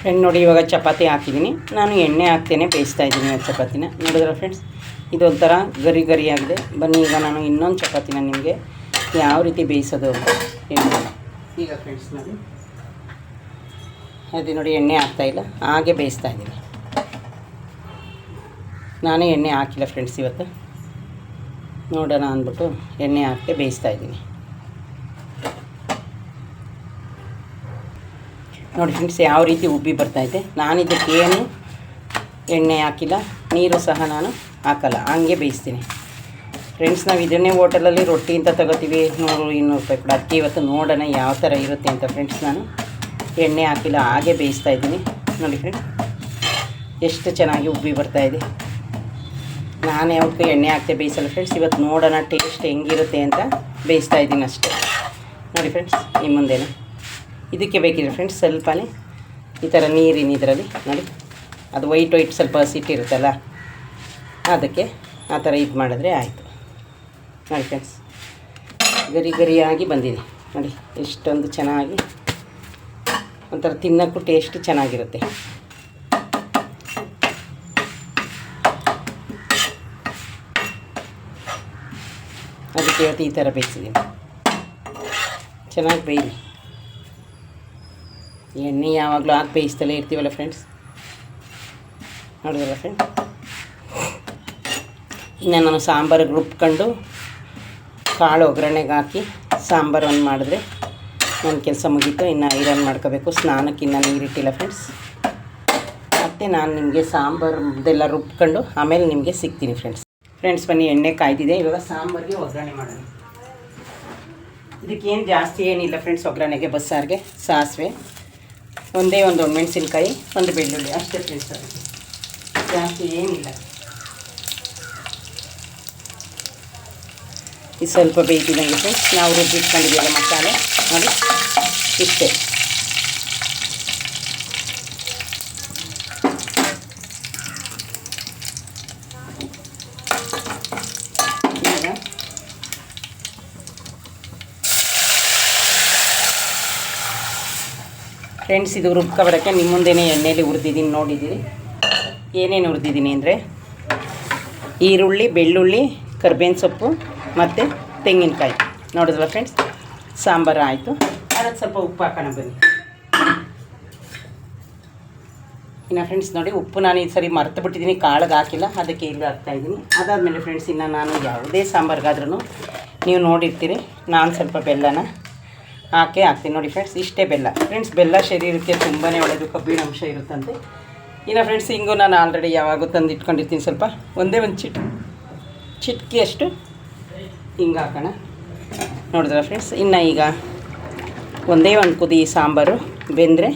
ಫ್ರೆಂಡ್ ನೋಡಿ, ಇವಾಗ ಚಪಾತಿ ಹಾಕಿದ್ದೀನಿ. ನಾನು ಎಣ್ಣೆ ಹಾಕ್ತೇನೆ, ಬೇಯಿಸ್ತಾ ಇದ್ದೀನಿ ಆ ಚಪಾತಿನ. ನೋಡಿದ್ರೆ ಫ್ರೆಂಡ್ಸ್? ಇದೊಂಥರ ಗರಿ ಗರಿಯಾಗಿದೆ. ಬನ್ನಿ, ಈಗ ನಾನು ಇನ್ನೊಂದು ಚಪಾತಿನ ನಿಮಗೆ ಯಾವ ರೀತಿ ಬೇಯಿಸೋದು ಎಣ್ಣೆ ಈಗ ಫ್ರೆಂಡ್ಸ್ ನೋಡಿ. ಅದೇ ನೋಡಿ, ಎಣ್ಣೆ ಹಾಕ್ತಾಯಿಲ್ಲ ಹಾಗೆ ಬೇಯಿಸ್ತಾ ಇದ್ದೀನಿ. ನಾನೇ ಎಣ್ಣೆ ಹಾಕಿಲ್ಲ ಫ್ರೆಂಡ್ಸ್ ಇವತ್ತು. ನೋಡೋಣ ಅಂದ್ಬಿಟ್ಟು ಎಣ್ಣೆ ಹಾಕಿ ಬೇಯಿಸ್ತಾ ಇದ್ದೀನಿ. ನೋಡಿ ಫ್ರೆಂಡ್ಸ್ ಯಾವ ರೀತಿ ಉಬ್ಬಿ ಬರ್ತೈತೆ ನಾನು ಇದಕ್ಕೆ ಏನು ಎಣ್ಣೆ ಹಾಕಿಲ್ಲ, ನೀರು ಸಹ ನಾನು ಹಾಕಲ್ಲ, ಹಂಗೆ ಬೇಯಿಸ್ತೀನಿ. ಫ್ರೆಂಡ್ಸ್ ನಾವು ಇದನ್ನೇ ಹೋಟೆಲಲ್ಲಿ ರೊಟ್ಟಿ ಅಂತ ತಗೋತೀವಿ, ನೂರು ಇನ್ನೂರು ರೂಪಾಯಿ ಕೂಡ. ಅದಕ್ಕೆ ಇವತ್ತು ನೋಡೋಣ ಯಾವ ಥರ ಇರುತ್ತೆ ಅಂತ ಫ್ರೆಂಡ್ಸ್ ನಾನು ಎಣ್ಣೆ ಹಾಕಿಲ್ಲ, ಹಾಗೆ ಬೇಯಿಸ್ತಾ ಇದ್ದೀನಿ. ನೋಡಿ ಫ್ರೆಂಡ್ಸ್ ಎಷ್ಟು ಚೆನ್ನಾಗಿ ಉಬ್ಬಿ ಬರ್ತಾಯಿದೆ ನಾನು ಯಾವತ್ತೂ ಎಣ್ಣೆ ಹಾಕ್ತೆ ಬೇಯಿಸಲ್ಲ ಫ್ರೆಂಡ್ಸ್ ಇವತ್ತು ನೋಡೋಣ ಟೇಸ್ಟ್ ಹೆಂಗಿರುತ್ತೆ ಅಂತ ಬೇಯಿಸ್ತಾ ಇದ್ದೀನಿ ಅಷ್ಟೇ. ನೋಡಿ ಫ್ರೆಂಡ್ಸ್ ನಿಮ್ಮ ಮುಂದೆನೇ. ಇದಕ್ಕೆ ಬೇಕಿದ್ರೆ ಫ್ರೆಂಡ್ಸ್ ಸ್ವಲ್ಪನೇ ಈ ಥರ ನೀರಿನ ಇದರಲ್ಲಿ, ನೋಡಿ. ಅದು ವೈಟ್ ವೈಟ್ ಸ್ವಲ್ಪ ಸಿಟ್ಟಿರುತ್ತಲ್ಲ ಅದಕ್ಕೆ ಆ ಥರ ಇದು ಮಾಡಿದ್ರೆ ಆಯಿತು. ನೋಡಿ ಫ್ರೆಂಡ್ಸ್ ಗರಿ ಗರಿಯಾಗಿ ಬಂದಿದೆ. ನೋಡಿ, ಎಷ್ಟೊಂದು ಚೆನ್ನಾಗಿ ಒಂಥರ ತಿನ್ನೋಕ್ಕೂ ಟೇಸ್ಟ್ ಚೆನ್ನಾಗಿರುತ್ತೆ. ಅದಕ್ಕೆ ಇವತ್ತು ಈ ಥರ ಬೇಯಿಸಿದ್ದೀನಿ. ಚೆನ್ನಾಗಿ ಬೇಯಿ ಎಣ್ಣೆ ಯಾವಾಗಲೂ ಹಾಕಿ ಬೇಯಿಸ್ತಲೇ ಇರ್ತೀವಲ್ಲ ಫ್ರೆಂಡ್ಸ್ ನೋಡಿದ್ರಲ್ಲ ಫ್ರೆಂಡ್ ಇನ್ನು ನಾನು ಸಾಂಬಾರಿಗೆ ರುಬ್ಕೊಂಡು ಕಾಳು ಒಗ್ಗರಣೆಗೆ ಹಾಕಿ ಸಾಂಬಾರು ಒಂದು ಮಾಡಿದ್ರೆ ನನ್ನ ಕೆಲಸ ಮುಗೀತು. ಇನ್ನು ಐರನ್ ಮಾಡ್ಕೋಬೇಕು. ಸ್ನಾನಕ್ಕೆ ಇನ್ನೂ ನೀರಿಟ್ಟಿಲ್ಲ ಫ್ರೆಂಡ್ಸ್ ಮತ್ತು ನಾನು ನಿಮಗೆ ಸಾಂಬಾರು ಇದೆಲ್ಲ ರುಬ್ಕೊಂಡು ಆಮೇಲೆ ನಿಮಗೆ ಸಿಗ್ತೀನಿ ಫ್ರೆಂಡ್ಸ್ ಫ್ರೆಂಡ್ಸ್ ಬನ್ನಿ, ಎಣ್ಣೆ ಕಾಯ್ದಿದೆ. ಇವಾಗ ಸಾಂಬಾರಿಗೆ ಒಗ್ಗರಣೆ ಮಾಡೋಣ. ಇದಕ್ಕೇನು ಜಾಸ್ತಿ ಏನಿಲ್ಲ ಫ್ರೆಂಡ್ಸ್ ಒಗ್ಗರಣೆಗೆ ಬಸ್ಸಾರಿಗೆ, ಸಾಸಿವೆ, ಒಂದೇ ಒಂದು ಮೆಣಸಿನ್ಕಾಯಿ, ಒಂದು ಬೆಳ್ಳುಳ್ಳಿ, ಅಷ್ಟೇ ಫ್ರೆಂಡ್ಸ್ ಅದಕ್ಕೆ ಜಾಸ್ತಿ ಏನಿಲ್ಲ. ಇದು ಸ್ವಲ್ಪ ಬೇಯ್ತಿದ್ದಂಗೆ ಫ್ರೆಂಡ್ಸ್ ನಾವು ರುಬ್ಬಿಟ್ಕೊಂಡಿದ್ದೀವಿ ಮಸಾಲೆ. ನೋಡಿ ಇಷ್ಟೇ ಈಗ ಫ್ರೆಂಡ್ಸ್ ಇದು ರುಬ್ಕೊಬರೋಕ್ಕೆ ನಿಮ್ಮ ಮುಂದೆನೇ ಎಣ್ಣೆಯಲ್ಲಿ ಹುರಿದಿದ್ದೀನಿ, ನೋಡಿದ್ದೀರಿ. ಏನೇನು ಹುರಿದಿದ್ದೀನಿ ಅಂದರೆ ಈರುಳ್ಳಿ, ಬೆಳ್ಳುಳ್ಳಿ, ಕರ್ಬೇವಿನ ಸೊಪ್ಪು ಮತ್ತು ತೆಂಗಿನಕಾಯಿ. ನೋಡಿದ್ರಲ್ಲ ಫ್ರೆಂಡ್ಸ್ ಸಾಂಬಾರು ಆಯಿತು. ಅದಕ್ಕೆ ಸ್ವಲ್ಪ ಉಪ್ಪು ಹಾಕೋಣ ಬನ್ನಿ. ಇನ್ನು ಫ್ರೆಂಡ್ಸ್ ನೋಡಿ, ಉಪ್ಪು ನಾನು ಈ ಸರಿ ಮರೆತು ಬಿಟ್ಟಿದ್ದೀನಿ, ಕಾಳಿಗೆ ಹಾಕಿಲ್ಲ, ಅದಕ್ಕೆ ಇಲ್ಲಿ ಹಾಕ್ತಾಯಿದ್ದೀನಿ ಅದಾದಮೇಲೆ ಫ್ರೆಂಡ್ಸ್ ಇನ್ನು ನಾನು ಯಾವುದೇ ಸಾಂಬಾರಿಗಾದ್ರೂ ನೀವು ನೋಡಿರ್ತೀರಿ. ನಾನು ಸ್ವಲ್ಪ ಬೆಲ್ಲನ ಹಾಕಿ ಹಾಕ್ತೀನಿ ನೋಡಿ ಫ್ರೆಂಡ್ಸ್ ಇಷ್ಟೇ ಬೆಲ್ಲ. ಫ್ರೆಂಡ್ಸ್ ಬೆಲ್ಲ ಶರೀರಕ್ಕೆ ತುಂಬಾ ಒಳ್ಳೆಯದು ಕಬ್ಬಿಣಾಂಶ ಇರುತ್ತಂತೆ. ಇನ್ನು ಫ್ರೆಂಡ್ಸ್ ಹಿಂಗು ನಾನು ಆಲ್ರೆಡಿ ಯಾವಾಗೂ ತಂದು ಇಟ್ಕೊಂಡಿರ್ತೀನಿ ಸ್ವಲ್ಪ. ಒಂದೇ ಒಂದು ಚಿಟ್ ಚಿಟ್ಕಿಯಷ್ಟು ಹಿಂಗೆ ಹಾಕೋಣ. ನೋಡಿದ್ರ ಫ್ರೆಂಡ್ಸ್ ಇನ್ನು ಈಗ ಒಂದೇ ಒಂದು ಕುದಿ ಸಾಂಬಾರು, ಬೆಂದರೆ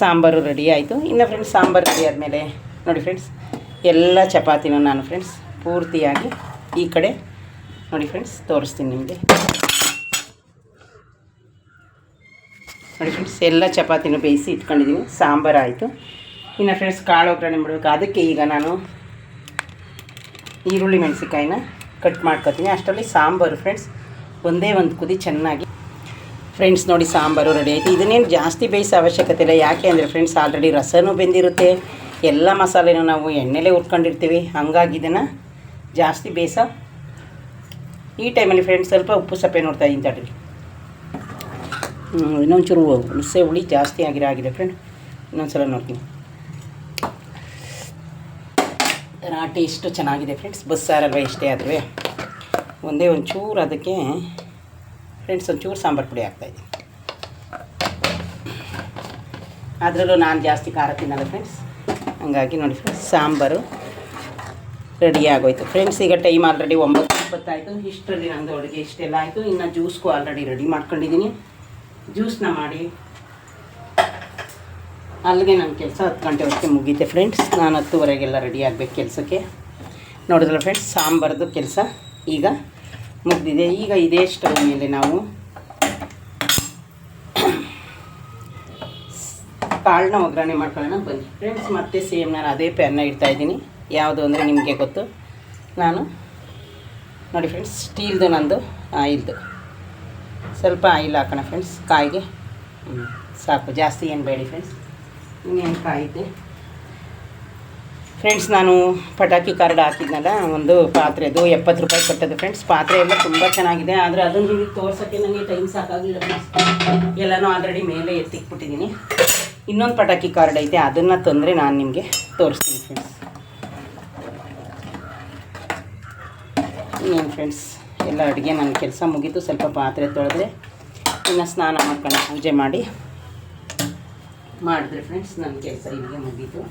ಸಾಂಬಾರು ರೆಡಿ ಆಯಿತು. ಇನ್ನು ಫ್ರೆಂಡ್ಸ್ ಸಾಂಬಾರು ರೆಡಿ ಆದಮೇಲೆ ನೋಡಿ ಫ್ರೆಂಡ್ಸ್ ಎಲ್ಲ ಚಪಾತಿನೂ ನಾನು ಫ್ರೆಂಡ್ಸ್ ಪೂರ್ತಿಯಾಗಿ ಈ ಕಡೆ ನೋಡಿ ಫ್ರೆಂಡ್ಸ್ ತೋರಿಸ್ತೀನಿ ನಿಮಗೆ. ನೋಡಿ ಫ್ರೆಂಡ್ಸ್ ಎಲ್ಲ ಚಪಾತಿನ ಬೇಯಿಸಿ ಇಟ್ಕೊಂಡಿದ್ದೀನಿ. ಸಾಂಬಾರು ಆಯಿತು. ಇನ್ನು ಫ್ರೆಂಡ್ಸ್ ಕಾಳು ಒಗ್ಗರಣೆ ಮಾಡಬೇಕು. ಅದಕ್ಕೆ ಈಗ ನಾನು ಈರುಳ್ಳಿ ಮೆಣಸಿನ್ಕಾಯಿನ ಕಟ್ ಮಾಡ್ಕೊತೀನಿ. ಅಷ್ಟರಲ್ಲಿ ಸಾಂಬಾರು ಫ್ರೆಂಡ್ಸ್ ಒಂದೇ ಒಂದು ಕುದಿ ಚೆನ್ನಾಗಿ ಫ್ರೆಂಡ್ಸ್ ನೋಡಿ ಸಾಂಬಾರು ರೆಡಿ ಆಯಿತು. ಇದನ್ನೇನು ಜಾಸ್ತಿ ಬೇಯಿಸೋ ಅವಶ್ಯಕತೆ ಇಲ್ಲ. ಯಾಕೆ ಅಂದರೆ ಫ್ರೆಂಡ್ಸ್ ಆಲ್ರೆಡಿ ರಸನೂ ಬೆಂದಿರುತ್ತೆ. ಎಲ್ಲ ಮಸಾಲೆನೂ ನಾವು ಎಣ್ಣೆಲೇ ಹುರ್ಕೊಂಡಿರ್ತೀವಿ. ಹಂಗಾಗಿ ಇದನ್ನು ಜಾಸ್ತಿ ಬೇಯಿಸೋ ಈ ಟೈಮಲ್ಲಿ ಫ್ರೆಂಡ್ಸ್ ಸ್ವಲ್ಪ ಉಪ್ಪು ಸಪ್ಪೆ ನೋಡ್ತಾ ಇದ್ದೀನಿ ತಡ್ರಿ. ಇನ್ನೊಂಚೂರು ಹುಣಸೆ ಹುಳಿ ಜಾಸ್ತಿ ಆಗಿರೋ ಆಗಿದೆ ಫ್ರೆಂಡ್ ಇನ್ನೊಂದು ಸಲ ನೋಡ್ತೀನಿ. ರಾಟಿ ಇಷ್ಟು ಚೆನ್ನಾಗಿದೆ ಫ್ರೆಂಡ್ಸ್ ಬಸ್ಸಾರಲ್ವ ಇಷ್ಟೇ ಆದರೂ. ಒಂದೇ ಒಂಚೂರು ಅದಕ್ಕೆ ಫ್ರೆಂಡ್ಸ್ ಒಂಚೂರು ಸಾಂಬಾರು ಪುಡಿ ಹಾಕ್ತಾಯಿದ್ದೀನಿ ಅದರಲ್ಲೂ ನಾನು ಜಾಸ್ತಿ ಖಾರ ತಿನ್ನಲ್ಲ ಫ್ರೆಂಡ್ಸ್ ಹಂಗಾಗಿ ನೋಡಿ ಫ್ರೆಂಡ್ಸ್ ಸಾಂಬಾರು ರೆಡಿ ಆಗೋಯ್ತು. ಫ್ರೆಂಡ್ಸ್ ಈಗ ಟೈಮ್ ಆಲ್ರೆಡಿ ಒಂಬತ್ತು ಇಪ್ಪತ್ತಾಯಿತು. ಇಷ್ಟರಲ್ಲಿ ನಂದು ಅಡುಗೆ ಇಷ್ಟೆಲ್ಲ ಆಯಿತು. ಇನ್ನು ಜ್ಯೂಸ್ಗೂ ಆಲ್ರೆಡಿ ರೆಡಿ ಮಾಡ್ಕೊಂಡಿದ್ದೀನಿ. ಜ್ಯೂಸ್ನ ಮಾಡಿ. ಅಲ್ಲಿಗೆ ನನ್ನ ಕೆಲಸ ಹತ್ತು ಗಂಟೆ ಹೊತ್ತಿಗೆ ಮುಗೀತೆ ಫ್ರೆಂಡ್ಸ್ ನಾನು ಹತ್ತುವರೆಗೆಲ್ಲ ರೆಡಿ ಆಗಬೇಕು ಕೆಲಸಕ್ಕೆ. ನೋಡಿದ್ರಲ್ಲ ಫ್ರೆಂಡ್ಸ್ ಸಾಂಬಾರ್ದು ಕೆಲಸ ಈಗ ಮುಗಿದಿದೆ. ಈಗ ಇದೇ ಸ್ಟವ್ ಮೇಲೆ ನಾವು ಕಾಳನ್ನ ಒಗ್ಗರಣೆ ಮಾಡ್ಕೊಳ್ಳೋಣ. ಬನ್ನಿ. ಫ್ರೆಂಡ್ಸ್ ಮತ್ತೆ ಸೇಮ್ ನಾನು ಅದೇ ಇಡ್ತಾ ಇದ್ದೀನಿ. ಯಾವುದು ಅಂದರೆ ನಿಮಗೆ ಗೊತ್ತು. ನಾನು ನೋಡಿ ಫ್ರೆಂಡ್ಸ್ ಸ್ಟೀಲ್ದು ನಂದು ಆಯಿಲ್ದು ಸ್ವಲ್ಪ ಆಯಿಲ್ ಹಾಕೋಣ ಫ್ರೆಂಡ್ಸ್ ಕಾಯಿಗೆ. ಸಾಕು. ಜಾಸ್ತಿ ಏನು ಬೇಡಿ ಫ್ರೆಂಡ್ಸ್ ಇನ್ನೇನು ಕಾಯಿದೆ? ಫ್ರೆಂಡ್ಸ್ ನಾನು ಪಟಾಕಿ ಕಾರ್ಡ್ ಹಾಕಿದ್ನಲ್ಲ ಒಂದು ಪಾತ್ರೆದು ಎಪ್ಪತ್ತು ರೂಪಾಯಿ ಕೊಟ್ಟದ್ದು ಫ್ರೆಂಡ್ಸ್ ಪಾತ್ರೆ ಎಲ್ಲ ತುಂಬ ಚೆನ್ನಾಗಿದೆ ಆದರೆ ಅದನ್ನು ನಿಮಗೆ ತೋರ್ಸೋಕ್ಕೆ ನನಗೆ ಟೈಮ್ ಸಾಕಾಗಲಿಲ್ಲ ಫ್ರೆಂಡ್ಸ್ ಎಲ್ಲನೂ ಆಲ್ರೆಡಿ ಮೇಲೆ ಎತ್ತಿಕ್ಬಿಟ್ಟಿದ್ದೀನಿ ಇನ್ನೊಂದು ಪಟಾಕಿ ಕಾರ್ಡ್ ಐತೆ ಅದನ್ನು ತಂದರೆ ನಾನು ನಿಮಗೆ ತೋರಿಸ್ತೀನಿ ಫ್ರೆಂಡ್ಸ್ ಇನ್ನೇನು ಫ್ರೆಂಡ್ಸ್ ಎಲ್ಲ ಅಡುಗೆ ನನ್ನ ಕೆಲಸ ಮುಗೀತು. ಸ್ವಲ್ಪ ಪಾತ್ರೆ ತೊಳೆದ್ರೆ ಇನ್ನು ಸ್ನಾನ ಮಾಡ್ಕೊಂಡು ಪೂಜೆ ಮಾಡಿ. ಮಾಡಿದ್ರೆ ಫ್ರೆಂಡ್ಸ್ ನನ್ನ ಕೆಲಸ ಇಲ್ಲಿಗೆ ಮುಗೀತು.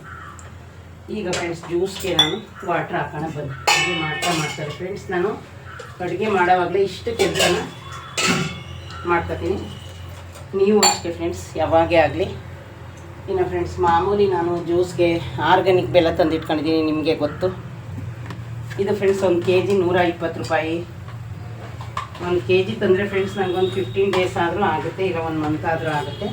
ಈಗ ಫ್ರೆಂಡ್ಸ್ ಜ್ಯೂಸ್ಗೆ ನಾನು ವಾಟ್ರ್ ಹಾಕೋಣ ಬಂದು ಅಡುಗೆ ಮಾಡ್ತಾ ಮಾಡ್ತಾರೆ ಫ್ರೆಂಡ್ಸ್ ನಾನು ಅಡುಗೆ ಮಾಡೋವಾಗಲೇ ಇಷ್ಟು ಕೆಲಸನ ಮಾಡ್ಕೊತೀನಿ. ನೀವು ಅಷ್ಟೇ ಫ್ರೆಂಡ್ಸ್ ಯಾವಾಗೇ ಆಗಲಿ. ಇನ್ನು ಫ್ರೆಂಡ್ಸ್ ಮಾಮೂಲಿ ನಾನು ಜ್ಯೂಸ್ಗೆ ಆರ್ಗ್ಯಾನಿಕ್ ಬೆಲ್ಲ ತಂದಿಟ್ಕೊಂಡಿದ್ದೀನಿ, ನಿಮಗೆ ಗೊತ್ತು. ಇದು ಫ್ರೆಂಡ್ಸ್ ಒಂದು ಕೆ ಜಿ ನೂರ ಇಪ್ಪತ್ತು ರೂಪಾಯಿ ಒಂದು ಕೆ ಜಿ ತಂದರೆ ಫ್ರೆಂಡ್ಸ್ ನನಗೊಂದು ಫಿಫ್ಟೀನ್ ಡೇಸ್ ಆದರೂ ಆಗುತ್ತೆ. ಇಲ್ಲ, ಒಂದು ಮಂತ್ ಆದರೂ ಆಗುತ್ತೆ.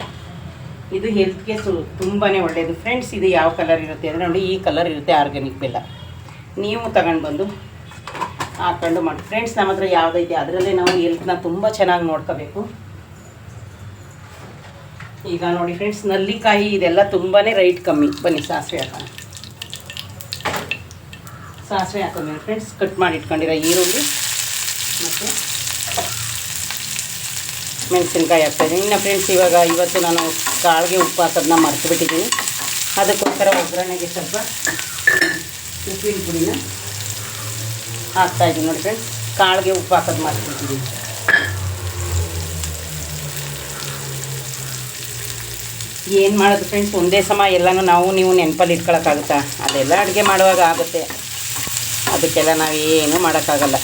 ಇದು ಹೆಲ್ತ್ಗೆ ಸು ತುಂಬಾ ಒಳ್ಳೆಯದು ಫ್ರೆಂಡ್ಸ್ ಇದು ಯಾವ ಕಲರ್ ಇರುತ್ತೆ ಅಂದರೆ ನೋಡಿ, ಈ ಕಲರ್ ಇರುತ್ತೆ ಆರ್ಗ್ಯಾನಿಕ್ ಬೆಲ್ಲ. ನೀವು ತಗೊಂಡು ಬಂದು ಹಾಕೊಂಡು ಮಾಡಿ. ಫ್ರೆಂಡ್ಸ್ ನಮ್ಮ ಹತ್ರ ಯಾವುದೈತೆ, ಅದರಲ್ಲೇ ನಾವು ಹೆಲ್ತ್ನ ತುಂಬ ಚೆನ್ನಾಗಿ ನೋಡ್ಕೋಬೇಕು. ಈಗ ನೋಡಿ ಫ್ರೆಂಡ್ಸ್ ನಲ್ಲಿಕಾಯಿ ಇದೆಲ್ಲ ತುಂಬಾ ರೈಟ್ ಕಮ್ಮಿ. ಬನ್ನಿ, ಸಾಸಿವೆ ಹಾಕೋಣ. ಸಾಸಿವೆ ಹಾಕೋಣ. ಫ್ರೆಂಡ್ಸ್ ಕಟ್ ಮಾಡಿ ಇಟ್ಕೊಂಡಿರೋ ಈರುಳ್ಳಿ ಮತ್ತು ಮೆಣಸಿನ್ಕಾಯಿ ಹಾಕ್ತಾಯಿದ್ದೀನಿ ಇನ್ನು ಫ್ರೆಂಡ್ಸ್ ಇವಾಗ ಇವತ್ತು ನಾನು ಕಾಳಿಗೆ ಉಪ್ಪು ಹಾಕೋದನ್ನ ಮರೆತುಬಿಟ್ಟಿದ್ದೀನಿ. ಅದಕ್ಕೋಸ್ಕರ ಒಗ್ಗರಣೆಗೆ ಸ್ವಲ್ಪ ಉಪ್ಪಿನ ಪುಡಿನ ಹಾಕ್ತಾಯಿದ್ದೀನಿ ನೋಡಿ ಫ್ರೆಂಡ್ಸ್ ಕಾಳಿಗೆ ಉಪ್ಪು ಹಾಕೋದು ಮರೆತುಬಿಟ್ಟಿದ್ದೀನಿ. ಏನು ಮಾಡೋದು ಫ್ರೆಂಡ್ಸ್ ಒಂದೇ ಸಮ ಎಲ್ಲನೂ ನಾವು, ನೀವು ನೆನಪಲ್ಲಿ ಇಟ್ಕೊಳಕ್ಕಾಗುತ್ತಾ? ಅದೆಲ್ಲ ಅಡುಗೆ ಮಾಡುವಾಗ ಆಗುತ್ತೆ. ಅದಕ್ಕೆಲ್ಲ ನಾವು ಏನೂ ಮಾಡೋಕ್ಕಾಗಲ್ಲ.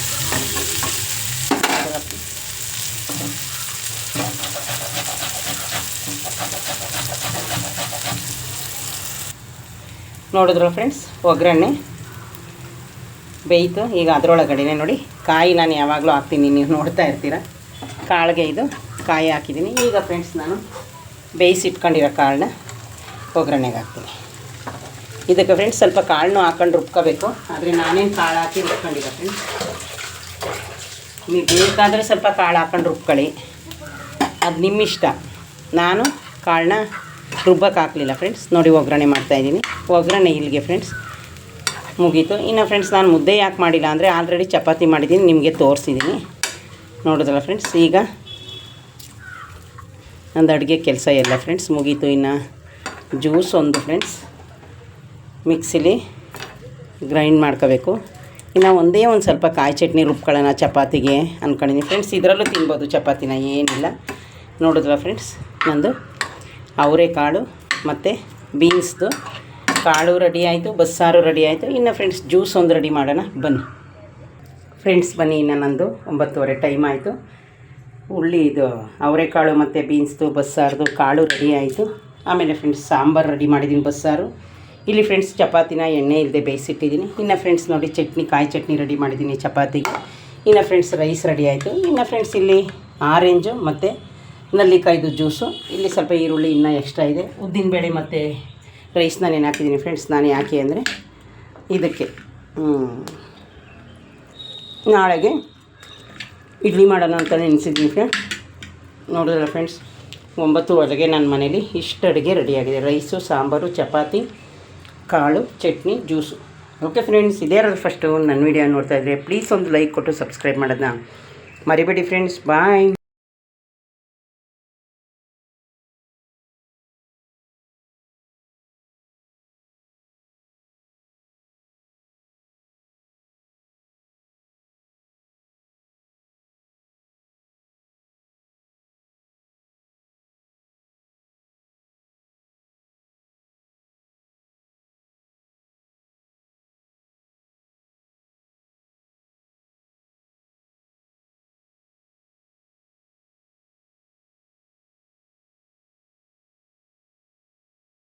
ನೋಡಿದ್ರು ಫ್ರೆಂಡ್ಸ್ ಒಗ್ಗರಣೆ, ಬೇಯಿತು. ಈಗ ಅದರೊಳಗಡೆನೆ ನೋಡಿ, ಕಾಯಿ ನಾನು ಯಾವಾಗಲೂ ಹಾಕ್ತೀನಿ, ನೀವು ನೋಡ್ತಾ ಇರ್ತೀರ. ಕಾಳಿಗೆ ಇದು, ಕಾಯಿ ಹಾಕಿದ್ದೀನಿ. ಈಗ ಫ್ರೆಂಡ್ಸ್ ನಾನು ಬೇಯಿಸಿಟ್ಕೊಂಡಿರೋ ಕಾಳನ್ನ ಒಗ್ಗರಣೆಗೆ ಹಾಕ್ತೀನಿ. ಇದಕ್ಕೆ ಫ್ರೆಂಡ್ಸ್ ಸ್ವಲ್ಪ ಕಾಳನ್ನು ಹಾಕೊಂಡು ರುಬ್ಕೋಬೇಕು. ಆದರೆ ನಾನೇನು ಕಾಳು ಹಾಕಿ ರುಬ್ಕೊಂಡಿರೋ ಫ್ರೆಂಡ್ಸ್ ನೀವು ಬೇಕಾದರೆ ಸ್ವಲ್ಪ ಕಾಳು ಹಾಕೊಂಡು ರುಬ್ಕೊಳ್ಳಿ. ಅದು ನಿಮ್ಮಿಷ್ಟ. ನಾನು ಕಾಳನ್ನ ರುಬ್ಬಕ್ಕೆ ಹಾಕಲಿಲ್ಲ ಫ್ರೆಂಡ್ಸ್ ನೋಡಿ, ಒಗ್ಗರಣೆ ಮಾಡ್ತಾಯಿದ್ದೀನಿ ಒಗ್ಗರಣೆ ಇಲ್ಲಿಗೆ ಫ್ರೆಂಡ್ಸ್ ಮುಗೀತು. ಇನ್ನು ಫ್ರೆಂಡ್ಸ್ ನಾನು ಮುದ್ದೆ ಯಾಕೆ ಮಾಡಿಲ್ಲ ಅಂದರೆ ಆಲ್ರೆಡಿ ಚಪಾತಿ ಮಾಡಿದ್ದೀನಿ, ನಿಮಗೆ ತೋರಿಸಿದ್ದೀನಿ ನೋಡೋದಲ್ಲ ಫ್ರೆಂಡ್ಸ್ ಈಗ ನಂದು ಅಡುಗೆ ಕೆಲಸ ಎಲ್ಲ ಫ್ರೆಂಡ್ಸ್ ಮುಗೀತು ಇನ್ನು ಜ್ಯೂಸ್ ಒಂದು ಫ್ರೆಂಡ್ಸ್ ಮಿಕ್ಸಿಲಿ ಗ್ರೈಂಡ್ ಮಾಡ್ಕೋಬೇಕು. ಇನ್ನು ಒಂದೇ ಒಂದು ಸ್ವಲ್ಪ ಕಾಯಿ ಚಟ್ನಿ, ರುಬ್ಕೊಳ್ಳೋಣ ಚಪಾತಿಗೆ ಅಂದ್ಕೊಂಡಿದ್ದೀನಿ ಫ್ರೆಂಡ್ಸ್ ಇದರಲ್ಲೂ ತಿನ್ಬೋದು ಚಪಾತಿನ, ಏನಿಲ್ಲ. ನೋಡಿದ್ರಾ ಫ್ರೆಂಡ್ಸ್ ನಂದು ಅವರೆಕಾಳು ಮತ್ತು ಬೀನ್ಸ್ದು ಕಾಳು ರೆಡಿ ಆಯಿತು, ಬಸ್ಸಾರು ರೆಡಿ ಆಯಿತು. ಇನ್ನು ಫ್ರೆಂಡ್ಸ್ ಜ್ಯೂಸ್ ಒಂದು ರೆಡಿ ಮಾಡೋಣ. ಬನ್ನಿ. ಫ್ರೆಂಡ್ಸ್ ಬನ್ನಿ ಇನ್ನು ನಂದು. ಒಂಬತ್ತುವರೆ ಟೈಮ್ ಆಯಿತು. ಉಳ್ಳಿ ಇದು ಅವರೆಕಾಳು ಮತ್ತು ಬೀನ್ಸ್ದು ಬಸ್ಸಾರ್ದು ಕಾಳು ರೆಡಿ ಆಯಿತು. ಆಮೇಲೆ ಫ್ರೆಂಡ್ಸ್ ಸಾಂಬಾರು ರೆಡಿ ಮಾಡಿದ್ದೀನಿ ಬಸ್ಸಾರು. ಇಲ್ಲಿ ಫ್ರೆಂಡ್ಸ್ ಚಪಾತಿನ ಎಣ್ಣೆ ಇಲ್ಲದೆ ಬೇಯಿಸಿಟ್ಟಿದ್ದೀನಿ ಇನ್ನು ಫ್ರೆಂಡ್ಸ್ ನೋಡಿ ಚಟ್ನಿ, ಕಾಯಿ ಚಟ್ನಿ ರೆಡಿ ಮಾಡಿದ್ದೀನಿ ಚಪಾತಿಗೆ. ಇನ್ನು ಫ್ರೆಂಡ್ಸ್ ರೈಸ್ ರೆಡಿ ಆಯಿತು. ಇನ್ನು ಫ್ರೆಂಡ್ಸ್ ಇಲ್ಲಿ ಆರೆಂಜು ಮತ್ತು ನಲ್ಲಿಕಾಯ್ದು ಜ್ಯೂಸು ಇಲ್ಲಿ ಸ್ವಲ್ಪ ಈರುಳ್ಳಿ ಇನ್ನೂ ಎಕ್ಸ್ಟ್ರಾ ಇದೆ. ಉದ್ದಿನಬೇಳೆ ಮತ್ತು ರೈಸ್ನ ನಾನು ಹಾಕಿದ್ದೀನಿ ಫ್ರೆಂಡ್ಸ್ ನಾನು ಯಾಕೆ ಅಂದರೆ ಇದಕ್ಕೆ ನಾಳೆಗೆ ಇಡ್ಲಿ ಮಾಡೋಣ ಅಂತ ನೆನೆಸಿದ್ದೀನಿ ಫ್ರೆಂಡ್ ನೋಡಿದ್ರೆ ಫ್ರೆಂಡ್ಸ್ ಒಂಬತ್ತುವರೆಗೆ ನನ್ನ ಮನೇಲಿ ಇಷ್ಟು ಅಡುಗೆ ರೆಡಿಯಾಗಿದೆ ರೈಸು ಸಾಂಬಾರು, ಚಪಾತಿ, ಕಾಳು, ಚಟ್ನಿ ಜ್ಯೂಸು ಓಕೆ ಫ್ರೆಂಡ್ಸ್ ಇದೇ ಫಸ್ಟು ನನ್ನ ವೀಡಿಯೋ ನೋಡ್ತಾ ಇದ್ದರೆ ಪ್ಲೀಸ್ ಒಂದು ಲೈಕ್ ಕೊಟ್ಟು ಸಬ್ಸ್ಕ್ರೈಬ್ ಮಾಡೋದನ್ನ ಮರಿಬೇಡಿ ಫ್ರೆಂಡ್ಸ್ ಬಾಯ್